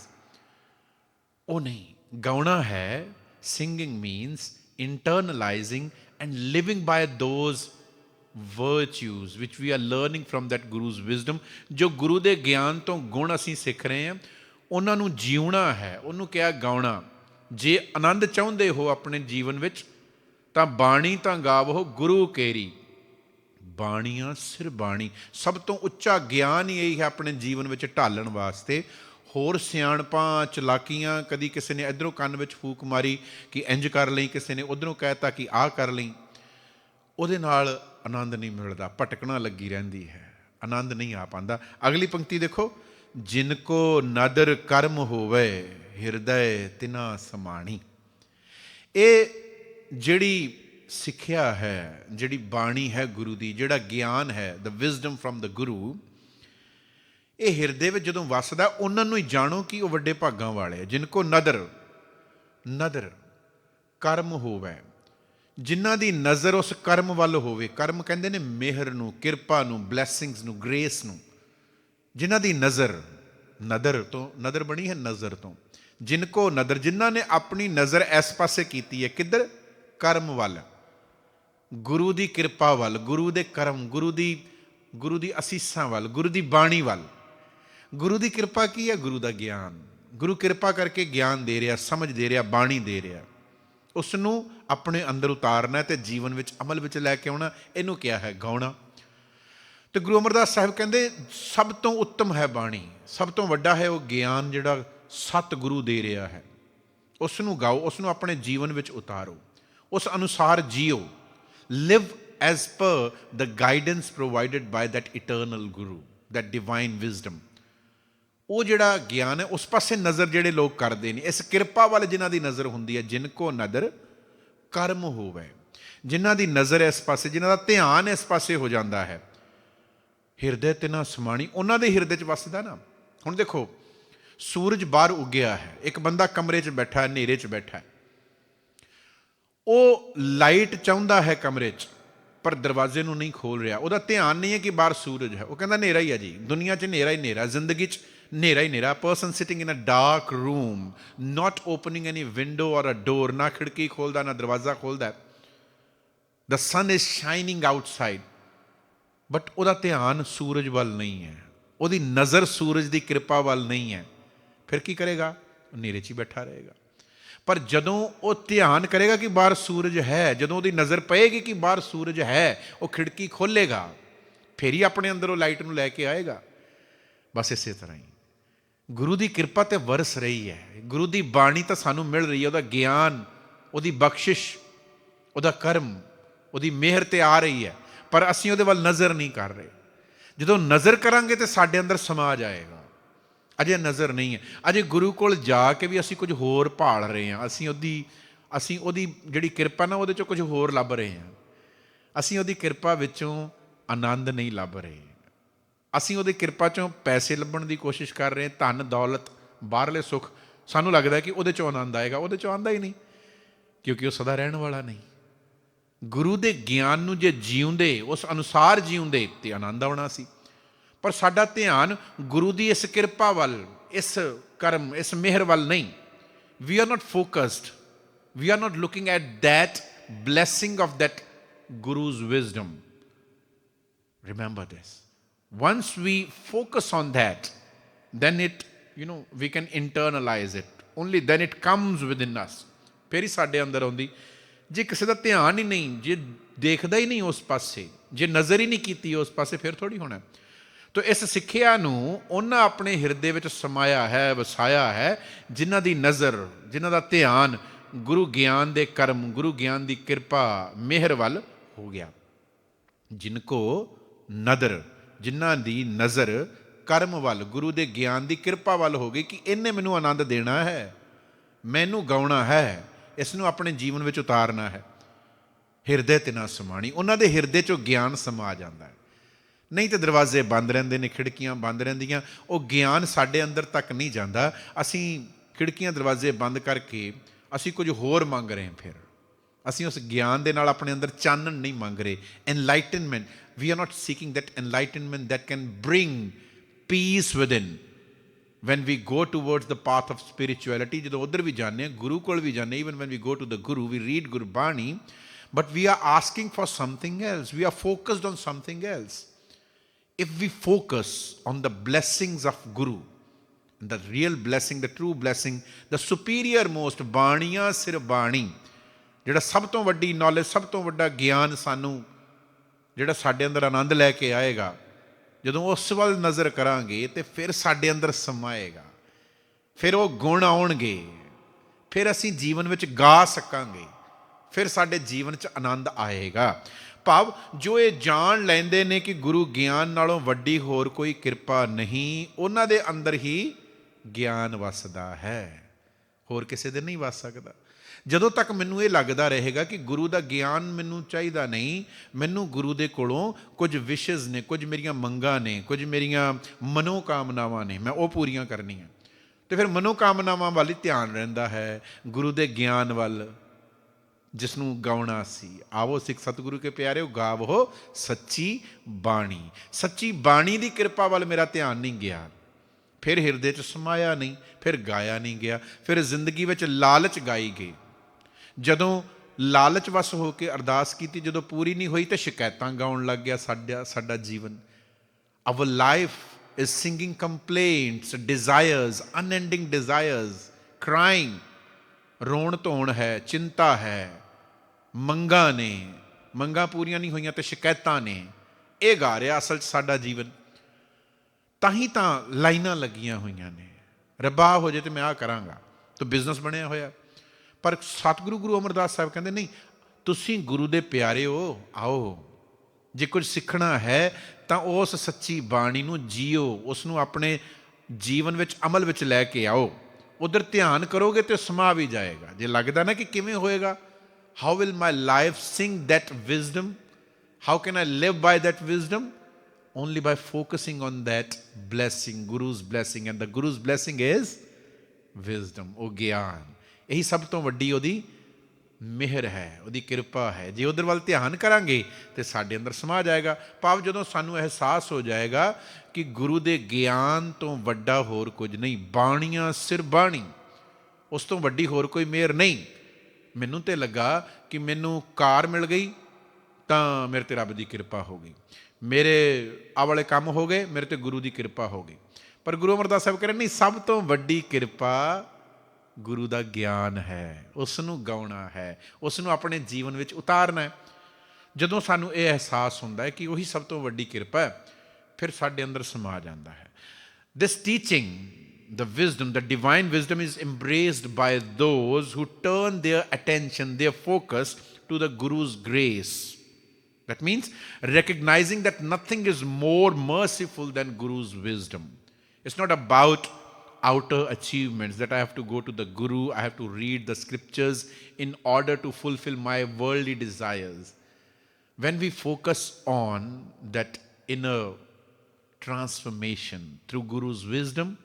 ਉਹ ਨਹੀਂ ਗਾਉਣਾ ਹੈ singing means internalising and living by those virtues, which we are learning from that guru's wisdom, ਜੋ ਗੁਰੂ ਦੇ ਗਿਆਨ ਤੋਂ ਗੁਣ ਅਸੀਂ ਸਿੱਖ ਰਹੇ ਹਾਂ, ਉਹਨਾਂ ਨੂੰ ਜਿਉਣਾ ਹੈ, ਉਹਨੂੰ ਕਿਹਾ ਗਾਉਣਾ। ਜੇ ਆਨੰਦ ਚਾਹੁੰਦੇ ਹੋ ਆਪਣੇ ਜੀਵਨ ਵਿੱਚ, ਤਾਂ ਬਾਣੀ ਤਾਂ ਗਾਵੋ, ਗੁਰੂ ਕੇਰੀ। ਬਾਣੀਆਂ ਸਿਰ ਬਾਣੀ। ਸਭ ਤੋਂ ਉੱਚਾ ਗਿਆਨ ਹੀ ਇਹੀ ਹੈ ਆਪਣੇ ਜੀਵਨ ਵਿੱਚ ਢਾਲਣ ਵਾਸਤੇ। ਹੋਰ ਸਿਆਣਪਾਂ, ਚਲਾਕੀਆਂ, ਕਦੀ ਕਿਸੇ ਨੇ ਇਧਰੋਂ ਕੰਨ ਵਿੱਚ ਫੂਕ ਮਾਰੀ ਕਿ ਇੰਜ ਕਰ ਲਈ, ਕਿਸੇ ਨੇ ਉਧਰੋਂ ਕਹਿਤਾ ਕਿ ਆਹ ਕਰ ਲਈ। ਉਹਦੇ ਨਾਲ ਆਨੰਦ ਨਹੀਂ ਮਿਲਦਾ, ਭਟਕਣਾ ਲੱਗੀ ਰਹਿੰਦੀ ਹੈ। ਆਨੰਦ ਨਹੀਂ ਆ ਪਾਉਂਦਾ। ਅਗਲੀ ਪੰਕਤੀ ਦੇਖੋ, ਜਿਨ ਕੋ ਨਦਰ ਕਰਮ ਹੋਵੇ, ਹਿਰਦੈ ਤਿਨਾ ਸਮਾਣੀ। ਇਹ ਜਿਹੜੀ ਸਿੱਖਿਆ ਹੈ, ਜਿਹੜੀ ਬਾਣੀ ਹੈ ਗੁਰੂ ਦੀ, ਜਿਹੜਾ ਗਿਆਨ ਹੈ ਦ ਵਿਜ਼ਡਮ from ਦ ਗੁਰੂ ਇਹ ਹਿਰਦੇ ਵਿੱਚ ਜਦੋਂ ਵਸਦਾ, ਉਹਨਾਂ ਨੂੰ ਹੀ ਜਾਣੋ ਕਿ ਉਹ ਵੱਡੇ ਭਾਗਾਂ ਵਾਲੇ ਆ। ਜਿਨ ਕੋ ਨਦਰ ਨਦਰ ਕਰਮ ਹੋਵੇ ਜਿਨ੍ਹਾਂ ਦੀ ਨਜ਼ਰ ਉਸ ਕਰਮ ਵੱਲ ਹੋਵੇ, ਕਰਮ ਕਹਿੰਦੇ ਨੇ ਮਿਹਰ ਨੂੰ, ਕਿਰਪਾ ਨੂੰ ਬਲੇਸਿੰਗਸ ਨੂੰ ਗ੍ਰੇਸ ਨੂੰ। ਜਿਨ੍ਹਾਂ ਦੀ ਨਜ਼ਰ, ਨਦਰ ਤੋਂ, ਨਦਰ ਬਣੀ ਹੈ ਨਜ਼ਰ ਤੋਂ। ਜਿਨ ਕੋ ਨਦਰ, ਜਿਨ੍ਹਾਂ ਨੇ ਆਪਣੀ ਨਜ਼ਰ ਇਸ ਪਾਸੇ ਕੀਤੀ ਹੈ, ਕਿੱਧਰ? ਕਰਮ ਵੱਲ। ਗੁਰੂ ਦੀ ਕਿਰਪਾ ਵੱਲ, ਗੁਰੂ ਦੇ ਕਰਮ, ਗੁਰੂ ਦੀ ਗੁਰੂ ਦੀ ਅਸੀਸਾਂ ਵੱਲ, ਗੁਰੂ ਦੀ ਬਾਣੀ ਵੱਲ। ਗੁਰੂ ਦੀ ਕਿਰਪਾ ਕੀ ਹੈ? ਗੁਰੂ ਦਾ ਗਿਆਨ। ਗੁਰੂ ਕਿਰਪਾ ਕਰਕੇ ਗਿਆਨ ਦੇ ਰਿਹਾ, ਸਮਝ ਦੇ ਰਿਹਾ, ਬਾਣੀ ਦੇ ਰਿਹਾ। ਉਸ ਨੂੰ ਆਪਣੇ ਅੰਦਰ ਉਤਾਰਨਾ ਹੈ ਤੇ ਜੀਵਨ ਵਿੱਚ ਅਮਲ ਵਿੱਚ ਲੈ ਕੇ ਆਉਣਾ ਇਹਨੂੰ ਕਿਹਾ ਹੈ ਗਾਉਣਾ। ਤੇ ਗੁਰੂ ਅਮਰਦਾਸ ਸਾਹਿਬ ਕਹਿੰਦੇ, ਸਭ ਤੋਂ ਉੱਤਮ ਹੈ ਬਾਣੀ, ਸਭ ਤੋਂ ਵੱਡਾ ਹੈ ਉਹ ਗਿਆਨ ਜਿਹੜਾ ਸਤ ਗੁਰੂ ਦੇ ਰਿਹਾ ਹੈ। ਉਸ ਨੂੰ ਗਾਓ ਉਸ ਨੂੰ ਆਪਣੇ ਜੀਵਨ ਵਿੱਚ ਉਤਾਰੋ। ਉਸ ਅਨੁਸਾਰ JIO. Live as per the guidance provided by that eternal Guru that divine wisdom ਉਹ ਜਿਹੜਾ ਗਿਆਨ ਹੈ, ਉਸ ਪਾਸੇ ਨਜ਼ਰ ਜਿਹੜੇ ਲੋਕ ਕਰਦੇ ਨੇ, ਇਸ ਕਿਰਪਾ ਵੱਲ ਜਿਨ੍ਹਾਂ ਦੀ ਨਜ਼ਰ ਹੁੰਦੀ ਹੈ, ਜਿਨ ਕੋ ਨਦਰ ਕਰਮ ਹੋਵੇ। ਜਿਨ੍ਹਾਂ ਦੀ ਨਜ਼ਰ ਇਸ ਪਾਸੇ, ਜਿਨ੍ਹਾਂ ਦਾ ਧਿਆਨ ਇਸ ਪਾਸੇ ਹੋ ਜਾਂਦਾ ਹੈ। ਹਿਰਦੇ ਤੇ ਨਾ ਸਮਾਣੀ, ਉਹਨਾਂ ਦੇ ਹਿਰਦੇ 'ਚ ਵਸਦਾ ਨਾ। ਹੁਣ ਦੇਖੋ, ਸੂਰਜ ਬਾਹਰ ਉੱਗਿਆ ਹੈ, ਇੱਕ ਬੰਦਾ ਕਮਰੇ 'ਚ ਬੈਠਾ ਹੈ ਹਨੇਰੇ 'ਚ ਬੈਠਾ ਹੈ। ਉਹ ਲਾਈਟ ਚਾਹੁੰਦਾ ਹੈ ਕਮਰੇ 'ਚ, ਪਰ ਦਰਵਾਜ਼ੇ ਨੂੰ ਨਹੀਂ ਖੋਲ ਰਿਹਾ। ਉਹਦਾ ਧਿਆਨ ਨਹੀਂ ਹੈ ਕਿ ਬਾਹਰ ਸੂਰਜ ਹੈ। ਉਹ ਕਹਿੰਦਾ, ਹਨੇਰਾ ਹੀ ਹੈ ਜੀ। ਦੁਨੀਆ 'ਚ ਹਨੇਰਾ ਹੀ ਹਨੇਰਾ, ਜ਼ਿੰਦਗੀ 'ਚ ਹਨੇਰਾ ਹੀ ਹਨੇਰਾ person sitting in a dark room not opening any window or a door ਨਾ ਖਿੜਕੀ ਖੋਲਦਾ ਨਾ ਦਰਵਾਜ਼ਾ ਖੋਲਦਾ the sun is shining outside but ਉਹਦਾ ਧਿਆਨ ਸੂਰਜ ਵੱਲ ਨਹੀਂ ਹੈ ਉਹਦੀ ਨਜ਼ਰ ਸੂਰਜ ਦੀ ਕਿਰਪਾ ਵੱਲ ਨਹੀਂ ਹੈ ਫਿਰ ਕੀ ਕਰੇਗਾ ਹਨੇਰੇ 'ਚ ਹੀ ਬੈਠਾ ਰਹੇਗਾ ਪਰ ਜਦੋਂ ਉਹ ਧਿਆਨ ਕਰੇਗਾ ਕਿ ਬਾਹਰ ਸੂਰਜ ਹੈ ਜਦੋਂ ਉਹਦੀ ਨਜ਼ਰ ਪਏਗੀ ਕਿ ਬਾਹਰ ਸੂਰਜ ਹੈ ਉਹ ਖਿੜਕੀ ਖੋਲੇਗਾ ਫਿਰ ਹੀ ਆਪਣੇ ਅੰਦਰ ਉਹ ਲਾਈਟ ਨੂੰ ਲੈ ਕੇ ਆਏਗਾ ਬਸ ਇਸੇ ਤਰ੍ਹਾਂ ਹੀ ਗੁਰੂ ਦੀ ਕਿਰਪਾ ਤੇ ਵਰਸ ਰਹੀ ਹੈ। ਗੁਰੂ ਦੀ ਬਾਣੀ ਤਾਂ ਸਾਨੂੰ ਮਿਲ ਰਹੀ ਹੈ। ਉਹਦਾ ਗਿਆਨ, ਉਹਦੀ ਬਖਸ਼ਿਸ਼, ਉਹਦਾ ਕਰਮ, ਉਹਦੀ ਮਿਹਰ ਤੇ ਆ ਰਹੀ ਹੈ। ਪਰ ਅਸੀਂ ਉਹਦੇ ਵੱਲ ਨਜ਼ਰ ਨਹੀਂ ਕਰ ਰਹੇ। ਜਦੋਂ ਨਜ਼ਰ ਕਰਾਂਗੇ ਤੇ ਸਾਡੇ ਅੰਦਰ ਸਮਾ ਜਾਏਗਾ ਅਜੇ ਨਜ਼ਰ ਨਹੀਂ ਹੈ। ਅਜੇ ਗੁਰੂ ਕੋਲ ਜਾ ਕੇ ਵੀ ਅਸੀਂ ਕੁਝ ਹੋਰ ਭਾਲ ਰਹੇ ਹਾਂ। ਅਸੀਂ ਉਹਦੀ ਅਸੀਂ ਉਹਦੀ ਜਿਹੜੀ ਕਿਰਪਾ ਨਾ, ਉਹਦੇ ਚੋਂ ਕੁਝ ਹੋਰ ਲੱਭ ਰਹੇ ਹਾਂ। ਅਸੀਂ ਉਹਦੀ ਕਿਰਪਾ ਵਿੱਚੋਂ ਆਨੰਦ ਨਹੀਂ ਲੱਭ ਰਹੇ। ਅਸੀਂ ਉਹਦੇ ਕਿਰਪਾ ਚੋਂ ਪੈਸੇ ਲੱਭਣ ਦੀ ਕੋਸ਼ਿਸ਼ ਕਰ ਰਹੇ ਧਨ, ਦੌਲਤ, ਬਾਹਰਲੇ ਸੁੱਖ। ਸਾਨੂੰ ਲੱਗਦਾ ਕਿ ਉਹਦੇ ਚੋਂ ਆਨੰਦ ਆਏਗਾ, ਉਹਦੇ ਚੋਂ ਆਂਦਾ ਹੀ ਨਹੀਂ, ਕਿਉਂਕਿ ਉਹ ਸਦਾ ਰਹਿਣ ਵਾਲਾ ਨਹੀਂ। ਗੁਰੂ ਦੇ ਗਿਆਨ ਨੂੰ ਜੇ ਜੀਉਂਦੇ, ਉਸ ਅਨੁਸਾਰ ਜੀਉਂਦੇ, ਤੇ ਆਨੰਦ ਆਉਣਾ ਸੀ। ਪਰ ਸਾਡਾ ਧਿਆਨ ਗੁਰੂ ਦੀ ਇਸ ਕਿਰਪਾ ਵੱਲ, ਇਸ ਕਰਮ, ਇਸ ਮਿਹਰ ਵੱਲ ਨਹੀਂ। We are not focused we are not looking at that blessing of that guru's wisdom. Remember this. Once we focus on that, then it, you know, we can internalize it. Only then it comes within us. ਫਿਰ ਹੀ ਸਾਡੇ ਅੰਦਰ ਆਉਂਦੀ ਜੇ ਕਿਸੇ ਦਾ ਧਿਆਨ ਹੀ ਨਹੀਂ ਜੇ ਦੇਖਦਾ ਹੀ ਨਹੀਂ ਉਸ ਪਾਸੇ ਜੇ ਨਜ਼ਰ ਹੀ ਨਹੀਂ ਕੀਤੀ ਉਸ ਪਾਸੇ ਫਿਰ ਥੋੜੀ ਹੋਣਾ ਤੋ ਇਸ ਸਿੱਖਿਆ ਨੂੰ ਉਹਨਾਂ ਆਪਣੇ ਹਿਰਦੇ ਵਿੱਚ ਸਮਾਇਆ ਹੈ ਵਸਾਇਆ ਹੈ ਜਿਨ੍ਹਾਂ ਦੀ ਨਜ਼ਰ ਜਿਨ੍ਹਾਂ ਦਾ ਧਿਆਨ ਗੁਰੂ ਗਿਆਨ ਦੇ ਕਰਮ ਗੁਰੂ ਗਿਆਨ ਦੀ ਕਿਰਪਾ ਮਿਹਰ ਵੱਲ ਹੋ ਗਿਆ ਜਿਨ ਕੋ ਨਦਰ ਜਿਨ੍ਹਾਂ ਦੀ ਨਜ਼ਰ ਕਰਮ ਵੱਲ, ਗੁਰੂ ਦੇ ਗਿਆਨ ਦੀ ਕਿਰਪਾ ਵੱਲ ਹੋ ਗਈ ਕਿ ਇਹਨੇ ਮੈਨੂੰ ਆਨੰਦ ਦੇਣਾ ਹੈ, ਮੈਨੂੰ ਗਾਉਣਾ ਹੈ, ਇਸ ਨੂੰ ਆਪਣੇ ਜੀਵਨ ਵਿੱਚ ਉਤਾਰਨਾ ਹੈ। ਹਿਰਦੇ ਤੇ ਨਾ ਸਮਾਣੀ। ਉਹਨਾਂ ਦੇ ਹਿਰਦੇ ਚੋਂ ਗਿਆਨ ਸਮਾ ਜਾਂਦਾ ਹੈ। ਨਹੀਂ ਤੇ ਦਰਵਾਜ਼ੇ ਬੰਦ ਰਹਿੰਦੇ ਨੇ, ਖਿੜਕੀਆਂ ਬੰਦ ਰਹਿੰਦੀਆਂ। ਉਹ ਗਿਆਨ ਸਾਡੇ ਅੰਦਰ ਤੱਕ ਨਹੀਂ ਜਾਂਦਾ। ਅਸੀਂ ਖਿੜਕੀਆਂ, ਦਰਵਾਜ਼ੇ ਬੰਦ ਕਰਕੇ ਅਸੀਂ ਕੁਝ ਹੋਰ ਮੰਗ ਰਹੇ ਹਾਂ ਫਿਰ। ਅਸੀਂ ਉਸ ਗਿਆਨ ਦੇ ਨਾਲ ਆਪਣੇ ਅੰਦਰ ਚਾਨਣ ਨਹੀਂ ਮੰਗ ਰਹੇ enlightenment we are not seeking that enlightenment that can bring peace within when we go towards the path of spirituality ਜਦੋਂ ਉਧਰ ਵੀ ਜਾਂਦੇ ਹਾਂ ਗੁਰੂ ਕੋਲ ਵੀ ਜਾਂਦੇ even when we go to the guru we read gurbani but we are asking for something else we are focused on something else if we focus on the blessings of guru the real blessing the true blessing the superior most ਬਾਣੀਆਂ ਸਿਰ ਬਾਣੀ ਜਿਹੜਾ ਸਭ ਤੋਂ ਵੱਡੀ knowledge ਸਭ ਤੋਂ ਵੱਡਾ ਗਿਆਨ ਸਾਨੂੰ ਜਿਹੜਾ ਸਾਡੇ ਅੰਦਰ ਆਨੰਦ ਲੈ ਕੇ ਆਏਗਾ, ਜਦੋਂ ਉਸ ਵੱਲ ਨਜ਼ਰ ਕਰਾਂਗੇ ਤੇ ਫਿਰ ਸਾਡੇ ਅੰਦਰ ਸਮਾਏਗਾ ਫਿਰ ਉਹ ਗੁਣ ਆਉਣਗੇ। ਫਿਰ ਅਸੀਂ ਜੀਵਨ ਵਿੱਚ ਗਾ ਸਕਾਂਗੇ। ਫਿਰ ਸਾਡੇ ਜੀਵਨ 'ਚ ਆਨੰਦ ਆਏਗਾ। ਭਾਵ ਜੋ ਇਹ ਜਾਣ ਲੈਂਦੇ ਨੇ ਕਿ ਗੁਰੂ ਗਿਆਨ ਨਾਲੋਂ ਵੱਡੀ ਹੋਰ ਕੋਈ ਕਿਰਪਾ ਨਹੀਂ, ਉਹਨਾਂ ਦੇ ਅੰਦਰ ਹੀ ਗਿਆਨ ਵਸਦਾ ਹੈ। ਹੋਰ ਕਿਸੇ ਦੇ ਨਹੀਂ ਵੱਸ ਸਕਦਾ। ਜਦੋਂ ਤੱਕ ਮੈਨੂੰ ਇਹ ਲੱਗਦਾ ਰਹੇਗਾ ਕਿ ਗੁਰੂ ਦਾ ਗਿਆਨ ਮੈਨੂੰ ਚਾਹੀਦਾ ਨਹੀਂ, ਮੈਨੂੰ ਗੁਰੂ ਦੇ ਕੋਲੋਂ ਕੁਝ ਵਿਸ਼ੇਸ ਨੇ, ਕੁਝ ਮੇਰੀਆਂ ਮੰਗਾਂ ਨੇ, ਕੁਝ ਮੇਰੀਆਂ ਮਨੋ ਕਾਮਨਾਵਾਂ ਨੇ, ਮੈਂ ਉਹ ਪੂਰੀਆਂ ਕਰਨੀਆਂ। ਤੇ ਫਿਰ ਮਨੋ ਕਾਮਨਾਵਾਂ ਵੱਲ ਹੀ ਧਿਆਨ ਰਹਿੰਦਾ ਹੈ ਗੁਰੂ ਦੇ ਗਿਆਨ ਵੱਲ ਜਿਸ ਨੂੰ ਗਾਉਣਾ ਸੀ। ਆਵੋ ਸਿੱਖ ਸਤਿਗੁਰੂ ਕੇ ਪਿਆਰਿਓ, ਗਾਵੋ ਸੱਚੀ ਬਾਣੀ। ਸੱਚੀ ਬਾਣੀ ਦੀ ਕਿਰਪਾ ਵੱਲ ਮੇਰਾ ਧਿਆਨ ਨਹੀਂ ਗਿਆ। ਫਿਰ ਹਿਰਦੇ 'ਚ ਸਮਾਇਆ ਨਹੀਂ, ਫਿਰ ਗਾਇਆ ਨਹੀਂ ਗਿਆ, ਫਿਰ ਜ਼ਿੰਦਗੀ ਵਿੱਚ ਲਾਲਚ ਗਾਈ ਗਈ। ਜਦੋਂ ਲਾਲਚ ਵਸ ਹੋ ਕੇ ਅਰਦਾਸ ਕੀਤੀ, ਜਦੋਂ ਪੂਰੀ ਨਹੀਂ ਹੋਈ ਤੇ ਸ਼ਿਕਾਇਤਾਂ ਗਾਉਣ ਲੱਗ ਗਿਆ ਸਾਡਾ ਸਾਡਾ ਜੀਵਨ। Our life is singing complaints desires unending desires, crying ਰੋਣ ਧੋਣ ਹੈ, ਚਿੰਤਾ ਹੈ, ਮੰਗਾਂ ਨੇ, ਮੰਗਾਂ ਪੂਰੀਆਂ ਨਹੀਂ ਹੋਈਆਂ ਤੇ ਸ਼ਿਕਾਇਤਾਂ ਨੇ। ਇਹ ਗਾ ਰਿਹਾ ਅਸਲ 'ਚ ਸਾਡਾ ਜੀਵਨ। ਤਾਂ ਹੀ ਤਾਂ ਲਾਈਨਾਂ ਲੱਗੀਆਂ ਹੋਈਆਂ ਨੇ। ਰੱਬਾ ਹੋ ਜੇ ਤੇ ਮੈਂ ਆ ਕਰਾਂਗਾ। ਤਾਂ ਬਿਜ਼ਨਸ ਬਣਿਆ ਹੋਇਆ। ਪਰ ਸਤਿਗੁਰੂ ਗੁਰੂ ਅਮਰਦਾਸ ਸਾਹਿਬ ਕਹਿੰਦੇ, ਨਹੀਂ, ਤੁਸੀਂ ਗੁਰੂ ਦੇ ਪਿਆਰੇ ਹੋ, ਆਓ। ਜੇ ਕੁਝ ਸਿੱਖਣਾ ਹੈ, ਤਾਂ ਉਸ ਸੱਚੀ ਬਾਣੀ ਨੂੰ ਜੀਓ। ਉਸ ਨੂੰ ਆਪਣੇ ਜੀਵਨ ਵਿੱਚ, ਅਮਲ ਵਿੱਚ ਲੈ ਕੇ ਆਓ। ਉਧਰ ਧਿਆਨ ਕਰੋਗੇ ਤੇ ਸਮਾ ਵੀ ਜਾਏਗਾ। ਜੇ ਲੱਗਦਾ ਨਾ ਕਿ ਕਿਵੇਂ ਹੋਏਗਾ how will my life sing that wisdom how can I live by that wisdom only by focusing on that blessing, guru's blessing. And the guru's blessing is wisdom. ਉਹ ਗਿਆਨ ਇਹੀ ਸਭ ਤੋਂ ਵੱਡੀ ਉਹਦੀ ਮਿਹਰ ਹੈ ਉਹਦੀ ਕਿਰਪਾ ਹੈ ਜੇ ਉਧਰ ਵੱਲ ਧਿਆਨ ਕਰਾਂਗੇ ਤੇ ਸਾਡੇ ਅੰਦਰ ਸਮਾ ਜਾਏਗਾ ਭਾਵ ਜਦੋਂ ਸਾਨੂੰ ਅਹਿਸਾਸ ਹੋ ਜਾਏਗਾ ਕਿ ਗੁਰੂ ਦੇ ਗਿਆਨ ਤੋਂ ਵੱਡਾ ਹੋਰ ਕੁਝ ਨਹੀਂ ਬਾਣੀਆਂ ਸਿਰ ਬਾਣੀ ਉਸ ਤੋਂ ਵੱਡੀ ਹੋਰ ਕੋਈ ਮਿਹਰ ਨਹੀਂ ਮੈਨੂੰ ਤੇ ਲੱਗਾ ਕਿ ਮੈਨੂੰ ਕਾਰ ਮਿਲ ਗਈ ਤਾਂ ਮੇਰੇ ਤੇ ਰੱਬ ਦੀ ਕਿਰਪਾ ਹੋ ਗਈ ਮੇਰੇ ਆ ਵਾਲੇ ਕੰਮ ਹੋ ਗਏ, ਮੇਰੇ ਤੇ ਗੁਰੂ ਦੀ ਕਿਰਪਾ ਹੋ ਗਈ। ਪਰ ਗੁਰੂ ਅਮਰਦਾਸ ਸਾਹਿਬ ਕਹਿੰਦੇ ਨਹੀਂ, ਸਭ ਤੋਂ ਵੱਡੀ ਕਿਰਪਾ ਗੁਰੂ ਦਾ ਗਿਆਨ ਹੈ ਉਸ ਨੂੰ ਗਾਉਣਾ ਹੈ ਉਸ ਨੂੰ ਆਪਣੇ ਜੀਵਨ ਵਿੱਚ ਉਤਾਰਨਾ ਹੈ। ਜਦੋਂ ਸਾਨੂੰ ਇਹ ਅਹਿਸਾਸ ਹੁੰਦਾ ਹੈ ਕਿ ਉਹੀ ਸਭ ਤੋਂ ਵੱਡੀ ਕਿਰਪਾ ਹੈ, ਫਿਰ ਸਾਡੇ ਅੰਦਰ ਸਮਾ ਜਾਂਦਾ ਹੈ। This teaching, the wisdom, the divine wisdom is embraced by those who turn their attention, their focus to the guru's grace. That means recognizing that nothing is more merciful than guru's wisdom it's not about outer achievements that i have to go to the guru i have to read the scriptures in order to fulfill my worldly desires when we focus on that inner transformation through Guru's wisdom,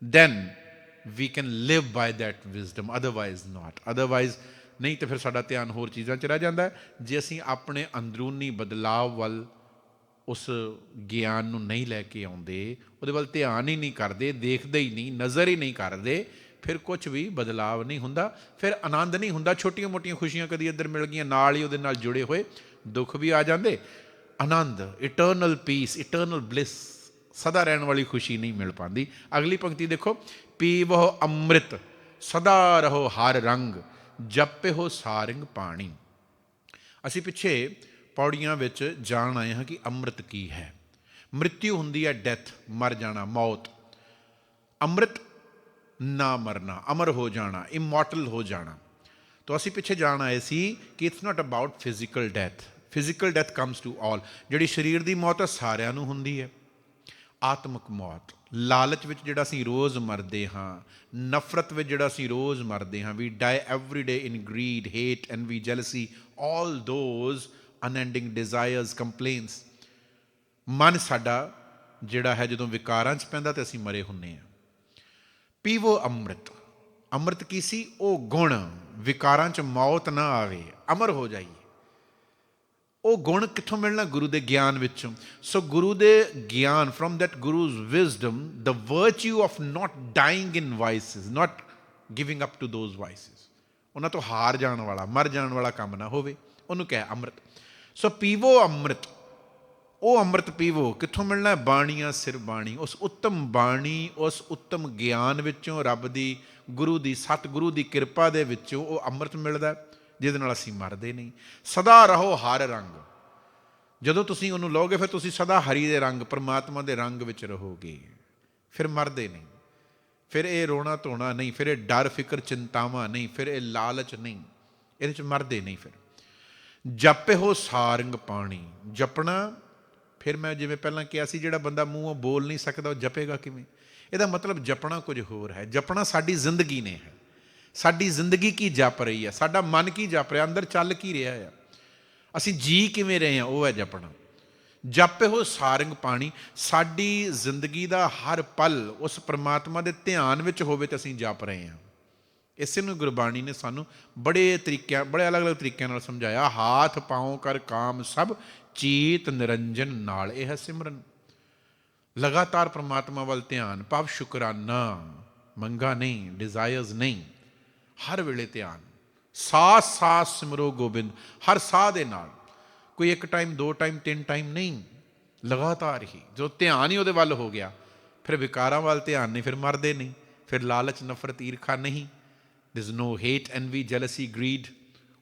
then we can live by that wisdom, otherwise not. Otherwise, ਨਹੀਂ ਤੇ ਫਿਰ ਸਾਡਾ ਧਿਆਨ ਹੋਰ ਚੀਜ਼ਾਂ 'ਚ ਰਹਿ ਜਾਂਦਾ ਜੇ ਅਸੀਂ ਆਪਣੇ ਅੰਦਰੂਨੀ ਬਦਲਾਵ ਵੱਲ ਉਸ ਗਿਆਨ ਨੂੰ ਨਹੀਂ ਲੈ ਕੇ ਆਉਂਦੇ, ਉਹਦੇ ਵੱਲ ਧਿਆਨ ਹੀ ਨਹੀਂ ਕਰਦੇ, ਦੇਖਦੇ ਹੀ ਨਹੀਂ, ਨਜ਼ਰ ਹੀ ਨਹੀਂ ਕਰਦੇ, ਫਿਰ ਕੁਝ ਵੀ ਬਦਲਾਵ ਨਹੀਂ ਹੁੰਦਾ। ਫਿਰ ਆਨੰਦ ਨਹੀਂ ਹੁੰਦਾ ਛੋਟੀਆਂ ਮੋਟੀਆਂ ਖੁਸ਼ੀਆਂ ਕਦੀ ਇੱਧਰ ਮਿਲ ਗਈਆਂ, ਨਾਲ ਹੀ ਉਹਦੇ ਨਾਲ ਜੁੜੇ ਹੋਏ ਦੁੱਖ ਵੀ ਆ ਜਾਂਦੇ। ਆਨੰਦ ਇਟਰਨਲ ਪੀਸ ਇਟਰਨਲ ਬਲਿਸ ਸਦਾ ਰਹਿਣ ਵਾਲੀ ਖੁਸ਼ੀ ਨਹੀਂ ਮਿਲ ਪਾਉਂਦੀ। ਅਗਲੀ ਪੰਕਤੀ ਦੇਖੋ ਪੀਵੋ ਅੰਮ੍ਰਿਤ, ਸਦਾ ਰਹੋ ਹਰ ਰੰਗ। ਜੱਪੇ ਹੋ ਸਾਰਿੰਗ ਪਾਣੀ। ਅਸੀਂ ਪਿੱਛੇ ਪੌੜੀਆਂ ਵਿੱਚ ਜਾਣ ਆਏ ਹਾਂ ਕਿ ਅੰਮ੍ਰਿਤ ਕੀ ਹੈ। ਮ੍ਰਿਤਿਉ ਹੁੰਦੀ ਹੈ ਡੈਥ, ਮਰ ਜਾਣਾ, ਮੌਤ। ਅੰਮ੍ਰਿਤ ਨਾ ਮਰਨਾ, ਅਮਰ ਹੋ ਜਾਣਾ ਇਮੋਰਟਲ ਹੋ ਜਾਣਾ। ਤਾਂ ਅਸੀਂ ਪਿੱਛੇ ਜਾਣ ਆਏ ਸੀ ਕਿ it's not about physical death physical death comes to all ਜਿਹੜੀ ਸਰੀਰ ਦੀ ਮੌਤ ਹੈ, ਸਾਰਿਆਂ ਨੂੰ ਹੁੰਦੀ ਹੈ। ਆਤਮਿਕ ਮੌਤ। ਲਾਲਚ ਵਿੱਚ ਜਿਹੜਾ ਅਸੀਂ ਰੋਜ਼ ਮਰਦੇ ਹਾਂ, ਨਫ਼ਰਤ ਵਿੱਚ ਜਿਹੜਾ ਅਸੀਂ ਰੋਜ਼ ਮਰਦੇ ਹਾਂ we die every day in greed hate we jealousy all those unending desires complaints ਮਨ ਸਾਡਾ ਜਿਹੜਾ ਹੈ, ਜਦੋਂ ਵਿਕਾਰਾਂ 'ਚ ਪੈਂਦਾ ਤੇ ਅਸੀਂ ਮਰੇ ਹੁੰਨੇ ਆ ਪੀਵੋ ਅੰਮ੍ਰਿਤ। ਅੰਮ੍ਰਿਤ ਕੀ ਸੀ? ਉਹ ਗੁਣ। ਵਿਕਾਰਾਂ 'ਚ ਮੌਤ ਨਾ ਆਵੇ, ਅਮਰ ਹੋ ਜਾਈਏ। ਉਹ ਗੁਣ ਕਿੱਥੋਂ ਮਿਲਣਾ? ਗੁਰੂ ਦੇ ਗਿਆਨ ਵਿੱਚੋਂ। ਸੋ ਗੁਰੂ ਦੇ ਗਿਆਨ from that guru's wisdom the virtue of not dying in vices not giving up to those vices. ਉਹਨਾਂ ਤੋਂ ਹਾਰ ਜਾਣ ਵਾਲਾ ਮਰ ਜਾਣ ਵਾਲਾ ਕੰਮ ਨਾ ਹੋਵੇ। ਉਹਨੂੰ ਕਹਿ ਅੰਮ੍ਰਿਤ। ਸੋ ਪੀਵੋ ਅੰਮ੍ਰਿਤ। ਉਹ ਅੰਮ੍ਰਿਤ ਪੀਵੋ। ਕਿੱਥੋਂ ਮਿਲਣਾ? ਹੈ? ਬਾਣੀਆਂ ਸਿਰ ਬਾਣੀ। ਉਸ ਉੱਤਮ ਬਾਣੀ ਉਸ ਉੱਤਮ ਗਿਆਨ ਵਿੱਚੋਂ ਰੱਬ ਦੀ ਗੁਰੂ ਦੀ ਸਤਿਗੁਰੂ ਦੀ ਕਿਰਪਾ ਦੇ ਵਿੱਚੋਂ ਉਹ ਅੰਮ੍ਰਿਤ ਮਿਲਦਾ। ਹੈ, ਜਿਹਦੇ ਨਾਲ ਅਸੀਂ ਮਰਦੇ ਨਹੀਂ। ਸਦਾ ਰਹੋ ਹਰ ਰੰਗ। ਜਦੋਂ ਤੁਸੀਂ ਉਹਨੂੰ ਲਓਗੇ, ਫਿਰ ਤੁਸੀਂ ਸਦਾ ਹਰੀ ਦੇ ਰੰਗ, ਪਰਮਾਤਮਾ ਦੇ ਰੰਗ ਵਿੱਚ ਰਹੋਗੇ। ਫਿਰ ਮਰਦੇ ਨਹੀਂ। ਫਿਰ ਇਹ ਰੋਣਾ ਧੋਣਾ ਨਹੀਂ, ਫਿਰ ਇਹ ਡਰ, ਫਿਕਰ, ਚਿੰਤਾਵਾਂ ਨਹੀਂ, ਫਿਰ ਇਹ ਲਾਲਚ ਨਹੀਂ। ਇਹਦੇ ਚ ਮਰਦੇ ਨਹੀਂ ਫਿਰ। ਜਪੇ ਹੋ ਸਾਰੰਗ ਪਾਣੀ। ਜਪਣਾ, ਫਿਰ ਮੈਂ ਜਿਵੇਂ ਪਹਿਲਾਂ ਕਿਹਾ ਸੀ, ਜਿਹੜਾ ਬੰਦਾ ਮੂੰਹੋਂ ਬੋਲ ਨਹੀਂ ਸਕਦਾ, ਉਹ ਜਪੇਗਾ ਕਿਵੇਂ? ਇਹਦਾ ਮਤਲਬ ਜਪਣਾ ਕੁਝ ਹੋਰ ਹੈ। ਜਪਣਾ ਸਾਡੀ ਜ਼ਿੰਦਗੀ ਨੇ ਹੈ। ਸਾਡੀ ਜ਼ਿੰਦਗੀ ਕੀ ਜਪ ਰਹੀ ਹੈ? ਸਾਡਾ ਮਨ ਕੀ ਜਪ ਰਿਹਾ? ਅੰਦਰ ਚੱਲ ਕੀ ਰਿਹਾ ਹੈ ਅਸੀਂ ਜੀ ਕਿਵੇਂ ਰਹੇ ਹਾਂ ਉਹ ਹੈ ਜਪਣਾ। ਜਪੇ ਹੋ ਸਾਰੰਗ ਪਾਣੀ। ਸਾਡੀ ਜ਼ਿੰਦਗੀ ਦਾ ਹਰ ਪਲ ਉਸ ਪ੍ਰਮਾਤਮਾ ਦੇ ਧਿਆਨ ਵਿੱਚ ਹੋਵੇ ਤੇ ਅਸੀਂ ਜਪ ਰਹੇ ਹਾਂ ਇਸੇ ਨੂੰ ਗੁਰਬਾਣੀ ਨੇ ਸਾਨੂੰ ਬੜੇ ਤਰੀਕਿਆਂ, ਬੜੇ ਅਲੱਗ-ਅਲੱਗ ਤਰੀਕਿਆਂ ਨਾਲ ਸਮਝਾਇਆ। ਹਾਥ, ਪਾਉ, ਕਰ, ਕਾਮ ਸਭ ਚੀਤ, ਨਿਰੰਜਨ ਨਾਲ। ਇਹ ਹੈ ਸਿਮਰਨ। ਲਗਾਤਾਰ ਪ੍ਰਮਾਤਮਾ ਵੱਲ ਧਿਆਨ। ਭਾਵ ਸ਼ੁਕਰਾਨਾ। ਮੰਗਾ ਨਹੀਂ ਡਿਜ਼ਾਇਰਸ ਨਹੀਂ। ਹਰ ਵੇਲੇ ਧਿਆਨ। ਸਾਥ ਸਾਥ ਸਿਮਰੋ ਗੋਬਿੰਦ, ਹਰ ਸਾਹ ਦੇ ਨਾਲ। ਕੋਈ ਇੱਕ ਟਾਈਮ ਦੋ ਟਾਈਮ ਤਿੰਨ ਟਾਈਮ ਨਹੀਂ। ਲਗਾਤਾਰ ਹੀ। ਜੋ ਧਿਆਨ ਹੀ ਉਹਦੇ ਵੱਲ ਹੋ ਗਿਆ, ਫਿਰ ਵਿਕਾਰਾਂ ਵੱਲ ਧਿਆਨ ਨਹੀਂ, ਫਿਰ ਮਰਦੇ ਨਹੀਂ, ਫਿਰ ਲਾਲਚ, ਨਫ਼ਰਤ, ਈਰਖਾ ਨਹੀਂ। This no hate envy jealousy greed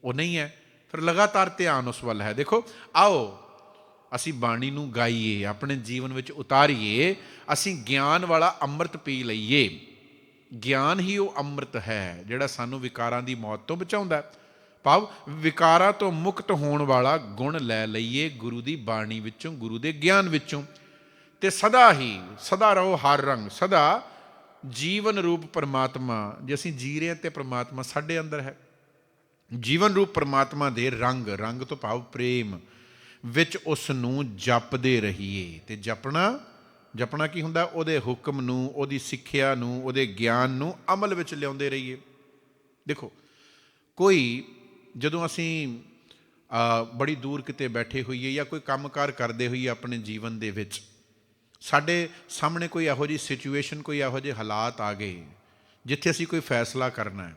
ਉਹ ਨਹੀਂ ਹੈ। ਫਿਰ ਲਗਾਤਾਰ ਧਿਆਨ ਉਸ ਵੱਲ ਹੈ। ਦੇਖੋ, ਆਓ, ਅਸੀਂ ਬਾਣੀ ਨੂੰ ਗਾਈਏ, ਆਪਣੇ ਜੀਵਨ ਵਿੱਚ ਉਤਾਰੀਏ, ਅਸੀਂ ਗਿਆਨ ਵਾਲਾ ਅੰਮ੍ਰਿਤ ਪੀ ਲਈਏ। ਗਿਆਨ ਹੀ ਉਹ ਅੰਮ੍ਰਿਤ ਹੈ, ਜਿਹੜਾ ਸਾਨੂੰ ਵਿਕਾਰਾਂ ਦੀ ਮੌਤ ਤੋਂ ਬਚਾਉਂਦਾ ਹੈ। ਭਾਵ ਵਿਕਾਰਾਂ ਤੋਂ ਮੁਕਤ ਹੋਣ ਵਾਲਾ ਗੁਣ ਲੈ ਲਈਏ ਗੁਰੂ ਦੀ ਬਾਣੀ ਵਿੱਚੋਂ, ਗੁਰੂ ਦੇ ਗਿਆਨ ਵਿੱਚੋਂ। ਤੇ ਸਦਾ ਹੀ, ਸਦਾ ਰਹੋ ਹਰ ਰੰਗ, ਸਦਾ ਜੀਵਨ ਰੂਪ ਪਰਮਾਤਮਾ, ਜੇ ਅਸੀਂ ਜੀ ਰਹੇ ਹਾਂ ਤੇ ਪਰਮਾਤਮਾ ਸਾਡੇ ਅੰਦਰ ਹੈ। ਜੀਵਨ ਰੂਪ ਪਰਮਾਤਮਾ ਦੇ ਰੰਗ ਰੰਗ ਤੋਂ ਭਾਵ ਪ੍ਰੇਮ, ਵਿੱਚ ਉਸ ਨੂੰ ਜਪਦੇ ਰਹੀਏ ਤੇ ਜਪਣਾ ਜਪਣਾ ਕੀ ਹੁੰਦਾ? ਉਹਦੇ ਹੁਕਮ ਨੂੰ, ਉਹਦੀ ਸਿੱਖਿਆ ਨੂੰ, ਉਹਦੇ ਗਿਆਨ ਨੂੰ ਅਮਲ ਵਿੱਚ ਲਿਆਉਂਦੇ ਰਹੀਏ। ਦੇਖੋ, ਕੋਈ ਜਦੋਂ ਅਸੀਂ ਬੜੀ ਦੂਰ ਕਿਤੇ ਬੈਠੇ ਹੋਈਏ ਜਾਂ ਕੋਈ ਕੰਮਕਾਰ ਕਰਦੇ ਹੋਈਏ ਆਪਣੇ ਜੀਵਨ ਦੇ ਵਿੱਚ, ਸਾਡੇ ਸਾਹਮਣੇ ਕੋਈ ਇਹੋ ਜਿਹੀ ਸਿਚੁਏਸ਼ਨ ਕੋਈ ਇਹੋ ਜਿਹੇ ਹਾਲਾਤ ਆ ਗਏ, ਜਿੱਥੇ ਅਸੀਂ ਕੋਈ ਫੈਸਲਾ ਕਰਨਾ ਹੈ,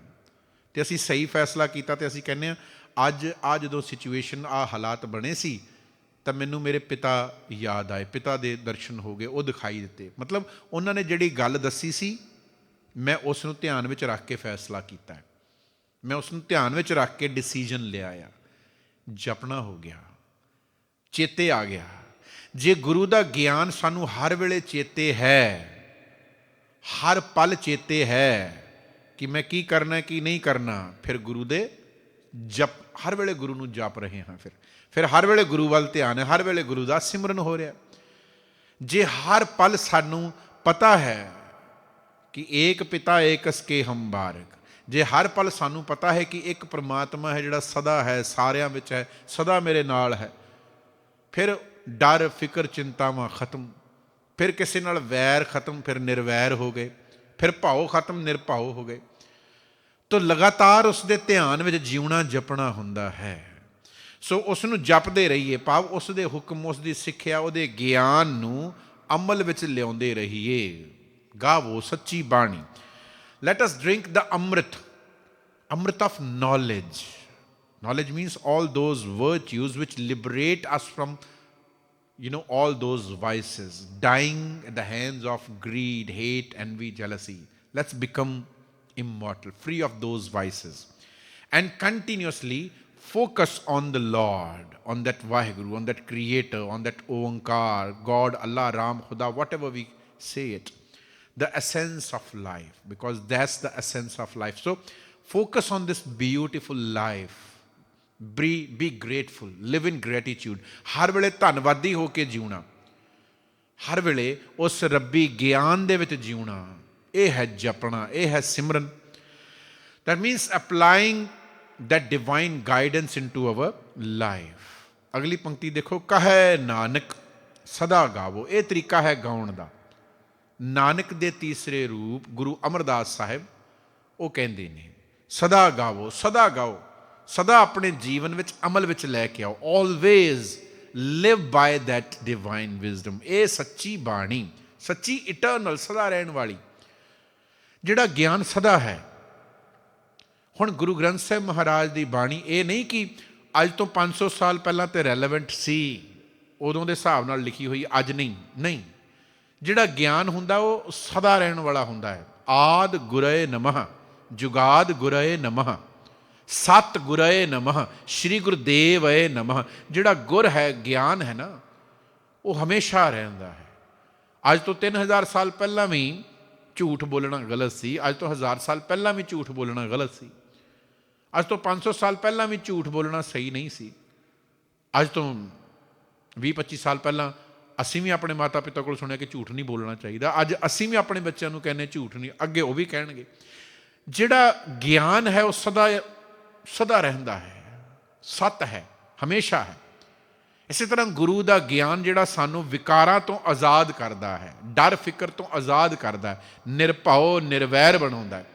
ਤੇ ਅਸੀਂ ਸਹੀ ਫੈਸਲਾ ਕੀਤਾ ਤੇ ਅਸੀਂ ਕਹਿੰਦੇ ਆ ਅੱਜ ਆ ਜਦੋਂ ਸਿਚੁਏਸ਼ਨ ਆ ਹਾਲਾਤ ਬਣੇ ਸੀ ਤਾਂ ਮੈਨੂੰ ਮੇਰੇ ਪਿਤਾ ਯਾਦ ਆਏ, ਪਿਤਾ ਦੇ ਦਰਸ਼ਨ ਹੋ ਗਏ, ਉਹ ਦਿਖਾਈ ਦਿੱਤੇ। ਮਤਲਬ ਉਹਨਾਂ ਨੇ ਜਿਹੜੀ ਗੱਲ ਦੱਸੀ ਸੀ, ਮੈਂ ਉਸ ਨੂੰ ਧਿਆਨ ਵਿੱਚ ਰੱਖ ਕੇ ਫੈਸਲਾ ਕੀਤਾ ਮੈਂ ਉਸ ਨੂੰ ਧਿਆਨ ਵਿੱਚ ਰੱਖ ਕੇ ਡਿਸੀਜਨ ਲਿਆ ਆ। ਜਪਣਾ ਹੋ ਗਿਆ, ਚੇਤੇ ਆ ਗਿਆ। ਜੇ ਗੁਰੂ ਦਾ ਗਿਆਨ ਸਾਨੂੰ ਹਰ ਵੇਲੇ ਚੇਤੇ ਹੈ, ਹਰ ਪਲ ਚੇਤੇ ਹੈ ਕਿ ਮੈਂ ਕੀ ਕਰਨਾ ਕੀ ਨਹੀਂ ਕਰਨਾ, ਫਿਰ ਗੁਰੂ ਦੇ ਜਪ, ਹਰ ਵੇਲੇ ਗੁਰੂ ਨੂੰ ਜਪ ਰਹੇ ਹਾਂ ਫਿਰ। ਫਿਰ ਹਰ ਵੇਲੇ ਗੁਰੂ ਵੱਲ ਧਿਆਨ ਹੈ, ਹਰ ਵੇਲੇ ਗੁਰੂ ਦਾ ਸਿਮਰਨ ਹੋ ਰਿਹਾ ਜੇ ਹਰ ਪਲ ਸਾਨੂੰ ਪਤਾ ਹੈ ਕਿ ਏਕ ਪਿਤਾ ਏਕਸ ਕੇ ਹਮ ਬਾਰਕ, ਜੇ ਹਰ ਪਲ ਸਾਨੂੰ ਪਤਾ ਹੈ ਕਿ ਇੱਕ ਪ੍ਰਮਾਤਮਾ ਹੈ ਜਿਹੜਾ ਸਦਾ ਹੈ, ਸਾਰਿਆਂ ਵਿੱਚ ਹੈ, ਸਦਾ ਮੇਰੇ ਨਾਲ ਹੈ, ਫਿਰ ਡਰ, ਫਿਕਰ, ਚਿੰਤਾਵਾਂ ਖਤਮ। ਫਿਰ ਕਿਸੇ ਨਾਲ ਵੈਰ ਖਤਮ, ਫਿਰ ਨਿਰਵੈਰ ਹੋ ਗਏ, ਫਿਰ ਭਾਉ ਖਤਮ, ਨਿਰਭਉ ਹੋ ਗਏ। ਤੋ ਲਗਾਤਾਰ ਉਸ ਦੇ ਧਿਆਨ ਵਿੱਚ ਜਿਉਣਾ, ਜਪਣਾ ਹੁੰਦਾ ਹੈ। ਸੋ ਉਸ ਨੂੰ ਜਪਦੇ ਰਹੀਏ ਭਾਵ ਉਸ ਦੇ ਹੁਕਮ ਉਸ ਦੀ ਸਿੱਖਿਆ ਉਹਦੇ ਗਿਆਨ ਨੂੰ ਅਮਲ ਵਿੱਚ ਲਿਆਉਂਦੇ ਰਹੀਏ ਗਾਵੋ ਸੱਚੀ ਬਾਣੀ let us drink the amrit amrit of knowledge knowledge means all those virtues which liberate us from you know all those vices dying at the hands of greed hate envy jealousy let's become immortal free of those vices and continuously focus on the lord on that vaheguru on that creator on that onkar god allah ram khuda whatever we say it the essence of life because that's the essence of life so focus on this beautiful life be, be grateful live in gratitude ਹਰ ਵੇਲੇ ਧੰਨਵਾਦੀ ਹੋ ਕੇ ਜਿਉਣਾ ਹਰ ਵੇਲੇ ਉਸ ਰੱਬੀ ਗਿਆਨ ਦੇ ਵਿੱਚ ਜਿਉਣਾ ਇਹ ਹੈ ਜਪਣਾ ਇਹ ਹੈ ਸਿਮਰਨ that means applying that divine guidance into our life. ਅਗਲੀ ਪੰਕਤੀ ਦੇਖੋ ਕਹੈ ਨਾਨਕ ਸਦਾ ਗਾਵੋ ਇਹ ਤਰੀਕਾ ਹੈ ਗਾਉਣ ਦਾ ਨਾਨਕ ਦੇ ਤੀਸਰੇ ਰੂਪ ਗੁਰੂ ਅਮਰਦਾਸ ਸਾਹਿਬ ਉਹ ਕਹਿੰਦੇ ਨੇ ਸਦਾ ਗਾਵੋ ਸਦਾ ਗਾਓ ਸਦਾ ਆਪਣੇ ਜੀਵਨ ਵਿੱਚ ਅਮਲ ਵਿੱਚ ਲੈ ਕੇ ਆਓ always live by that divine wisdom ਇਹ ਸੱਚੀ ਬਾਣੀ ਸੱਚੀ ਇਟਰਨਲ ਸਦਾ ਰਹਿਣ ਵਾਲੀ ਜਿਹੜਾ ਗਿਆਨ ਸਦਾ ਹੈ ਹੁਣ ਗੁਰੂ ਗ੍ਰੰਥ ਸਾਹਿਬ ਮਹਾਰਾਜ ਦੀ ਬਾਣੀ ਇਹ ਨਹੀਂ ਕਿ ਅੱਜ ਤੋਂ 500 ਸਾਲ ਪਹਿਲਾਂ ਤੇ ਰੈਲੇਵੈਂਟ ਸੀ, ਉਦੋਂ ਦੇ ਹਿਸਾਬ ਨਾਲ ਲਿਖੀ ਹੋਈ, ਅੱਜ ਨਹੀਂ ਨਹੀਂ। ਜਿਹੜਾ ਗਿਆਨ ਹੁੰਦਾ ਉਹ ਸਦਾ ਰਹਿਣ ਵਾਲਾ ਹੁੰਦਾ ਹੈ। ਆਦ ਗੁਰਏ ਨਮః, ਜੁਗਾਦ ਗੁਰਏ ਨਮః ਸਤ ਗੁਰਏ ਨਮః, ਸ੍ਰੀ ਗੁਰਦੇਵਏ ਨਮঃ। ਜਿਹੜਾ ਗੁਰ ਹੈ, ਗਿਆਨ ਹੈ ਨਾ, ਉਹ ਹਮੇਸ਼ਾ ਰਹਿੰਦਾ ਹੈ। ਅੱਜ ਤੋਂ 3000 ਸਾਲ ਪਹਿਲਾਂ ਵੀ ਝੂਠ ਬੋਲਣਾ ਗਲਤ ਸੀ, ਅੱਜ ਤੋਂ 1000 ਸਾਲ ਪਹਿਲਾਂ ਵੀ ਝੂਠ ਬੋਲਣਾ ਗਲਤ ਸੀ। ਅੱਜ ਤੋਂ 500 ਸਾਲ ਪਹਿਲਾਂ ਵੀ ਝੂਠ ਬੋਲਣਾ ਸਹੀ ਨਹੀਂ ਸੀ। ਅੱਜ ਤੋਂ 20-25 ਸਾਲ ਪਹਿਲਾਂ ਅਸੀਂ ਵੀ ਆਪਣੇ ਮਾਤਾ-ਪਿਤਾ ਕੋਲ ਸੁਣਿਆ ਕਿ ਝੂਠ ਨਹੀਂ ਬੋਲਣਾ ਚਾਹੀਦਾ। ਅੱਜ ਅਸੀਂ ਵੀ ਆਪਣੇ ਬੱਚਿਆਂ ਨੂੰ ਕਹਿੰਦੇ ਝੂਠ ਨਹੀਂ, ਅੱਗੇ ਉਹ ਵੀ ਕਹਿਣਗੇ। ਜਿਹੜਾ ਗਿਆਨ ਹੈ ਉਹ ਸਦਾ ਸਦਾ ਰਹਿੰਦਾ ਹੈ, ਸਤ ਹੈ, ਹਮੇਸ਼ਾ ਹੈ। ਇਸੇ ਤਰ੍ਹਾਂ ਗੁਰੂ ਦਾ ਗਿਆਨ ਜਿਹੜਾ ਸਾਨੂੰ ਵਿਕਾਰਾਂ ਤੋਂ ਆਜ਼ਾਦ ਕਰਦਾ ਹੈ, ਡਰ ਫਿਕਰ ਤੋਂ ਆਜ਼ਾਦ ਕਰਦਾ ਹੈ, ਨਿਰਭਉ, ਨਿਰਵੈਰ ਬਣਾਉਂਦਾ ਹੈ।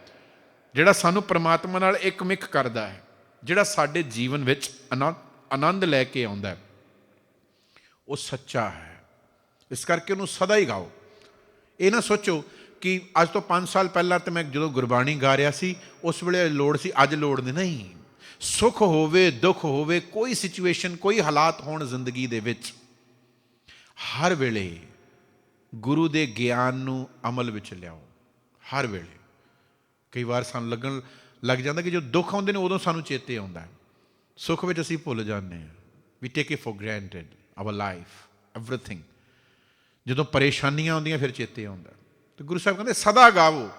ਜਿਹੜਾ ਸਾਨੂੰ ਪਰਮਾਤਮਾ ਨਾਲ ਇੱਕਮਿਕ ਕਰਦਾ ਹੈ, ਜਿਹੜਾ ਸਾਡੇ ਜੀਵਨ ਵਿੱਚ ਆਨੰਦ ਆਨੰਦ ਲੈ ਕੇ ਆਉਂਦਾ ਹੈ, ਉਹ ਸੱਚਾ ਹੈ। ਇਸ ਕਰਕੇ ਉਹਨੂੰ ਸਦਾ ਹੀ ਗਾਓ। ਇਹ ਨਾ ਸੋਚੋ ਕਿ ਅੱਜ ਤੋਂ 5 ਸਾਲ ਪਹਿਲਾਂ ਤੇ ਮੈਂ ਜਦੋਂ ਗੁਰਬਾਣੀ ਗਾ ਰਿਹਾ ਸੀ, ਉਸ ਵੇਲੇ ਲੋੜ ਸੀ, ਅੱਜ ਲੋੜ ਨਹੀਂ। ਸੁੱਖ ਹੋਵੇ, ਦੁੱਖ ਹੋਵੇ, ਕੋਈ ਸਿਚੁਏਸ਼ਨ, ਕੋਈ ਹਾਲਾਤ ਹੋਣ ਜ਼ਿੰਦਗੀ ਦੇ ਵਿੱਚ, ਹਰ ਵੇਲੇ ਗੁਰੂ ਦੇ ਗਿਆਨ ਨੂੰ ਅਮਲ ਵਿੱਚ ਲਿਆਓ। ਹਰ ਵੇਲੇ। ਕਈ ਵਾਰ ਸਾਨੂੰ ਲੱਗਣ ਲੱਗ ਜਾਂਦਾ ਕਿ ਜਦੋਂ ਦੁੱਖ ਆਉਂਦੇ ਨੇ ਉਦੋਂ ਸਾਨੂੰ ਚੇਤੇ ਆਉਂਦਾ ਸੁੱਖ ਵਿੱਚ ਅਸੀਂ ਭੁੱਲ ਜਾਂਦੇ ਹਾਂ। We take it for granted our life everything ਜਦੋਂ ਪਰੇਸ਼ਾਨੀਆਂ ਆਉਂਦੀਆਂ, ਫਿਰ ਚੇਤੇ ਆਉਂਦਾ ਤੇ ਗੁਰੂ ਸਾਹਿਬ ਕਹਿੰਦੇ, ਸਦਾ ਗਾਵੋ।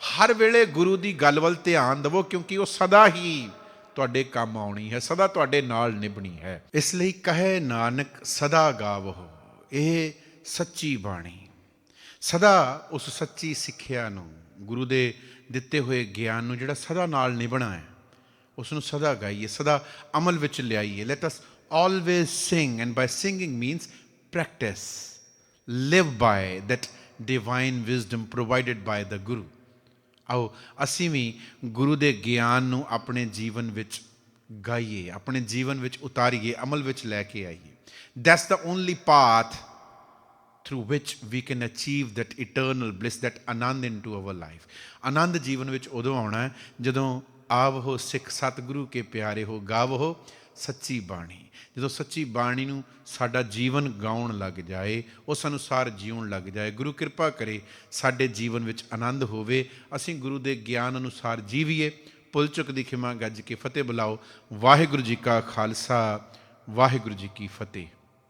ਹਰ ਵੇਲੇ ਗੁਰੂ ਦੀ ਗੱਲ ਵੱਲ ਧਿਆਨ ਦਿਵੋ, ਕਿਉਂਕਿ ਉਹ ਸਦਾ ਹੀ ਤੁਹਾਡੇ ਕੰਮ ਆਉਣੀ ਹੈ, ਸਦਾ ਤੁਹਾਡੇ ਨਾਲ ਨਿਭਣੀ ਹੈ। ਇਸ ਲਈ ਕਹੇ ਨਾਨਕ, ਸਦਾ ਗਾਵੋ। ਇਹ ਸੱਚੀ ਬਾਣੀ। ਸਦਾ ਉਸ ਸੱਚੀ ਸਿੱਖਿਆ ਨੂੰ, ਗੁਰੂ ਦੇ ਦਿੱਤੇ ਹੋਏ ਗਿਆਨ ਨੂੰ ਜਿਹੜਾ ਸਦਾ ਨਾਲ ਨਿਭਣਾ ਹੈ ਉਸ ਨੂੰ ਸਦਾ ਗਾਈਏ, ਸਦਾ ਅਮਲ ਵਿੱਚ ਲਿਆਈਏ। Let us always sing and by singing means practice live by that divine wisdom provided by the guru ਆਓ, ਅਸੀਂ ਵੀ ਗੁਰੂ ਦੇ ਗਿਆਨ ਨੂੰ ਆਪਣੇ ਜੀਵਨ ਵਿੱਚ ਗਾਈਏ, ਆਪਣੇ ਜੀਵਨ ਵਿੱਚ ਉਤਾਰੀਏ, ਅਮਲ ਵਿੱਚ ਲੈ ਕੇ ਆਈਏ। That's the only path through which we can achieve that eternal bliss that anand into our life. ਆਨੰਦ ਜੀਵਨ ਵਿੱਚ ਉਦੋਂ ਆਉਣਾ ਹੈ ਜਦੋਂ ਆਵ ਹੋ ਸਿੱਖ ਸਤਿਗੁਰੂ ਕੇ ਪਿਆਰੇ ਹੋ ਗਾਵ ਹੋ ਸੱਚੀ ਬਾਣੀ ਜਦੋਂ ਸੱਚੀ ਬਾਣੀ ਨੂੰ ਸਾਡਾ ਜੀਵਨ ਗਾਉਣ ਲੱਗ ਜਾਏ ਉਸ ਅਨੁਸਾਰ ਜੀਉਣ ਲੱਗ ਜਾਏ ਗੁਰੂ ਕਿਰਪਾ ਕਰੇ ਸਾਡੇ ਜੀਵਨ ਵਿੱਚ ਆਨੰਦ ਹੋਵੇ ਅਸੀਂ ਗੁਰੂ ਦੇ ਗਿਆਨ ਅਨੁਸਾਰ ਜੀਵੀਏ ਪੁੱਲ ਚੁੱਕ ਦੀ ਖਿਮਾ ਗੱਜ ਕੇ ਫਤਿਹ ਬੁਲਾਓ ਵਾਹਿਗੁਰੂ ਜੀ ਕਾ ਖਾਲਸਾ ਵਾਹਿਗੁਰੂ ਜੀ ਕੀ ਫਤਿਹ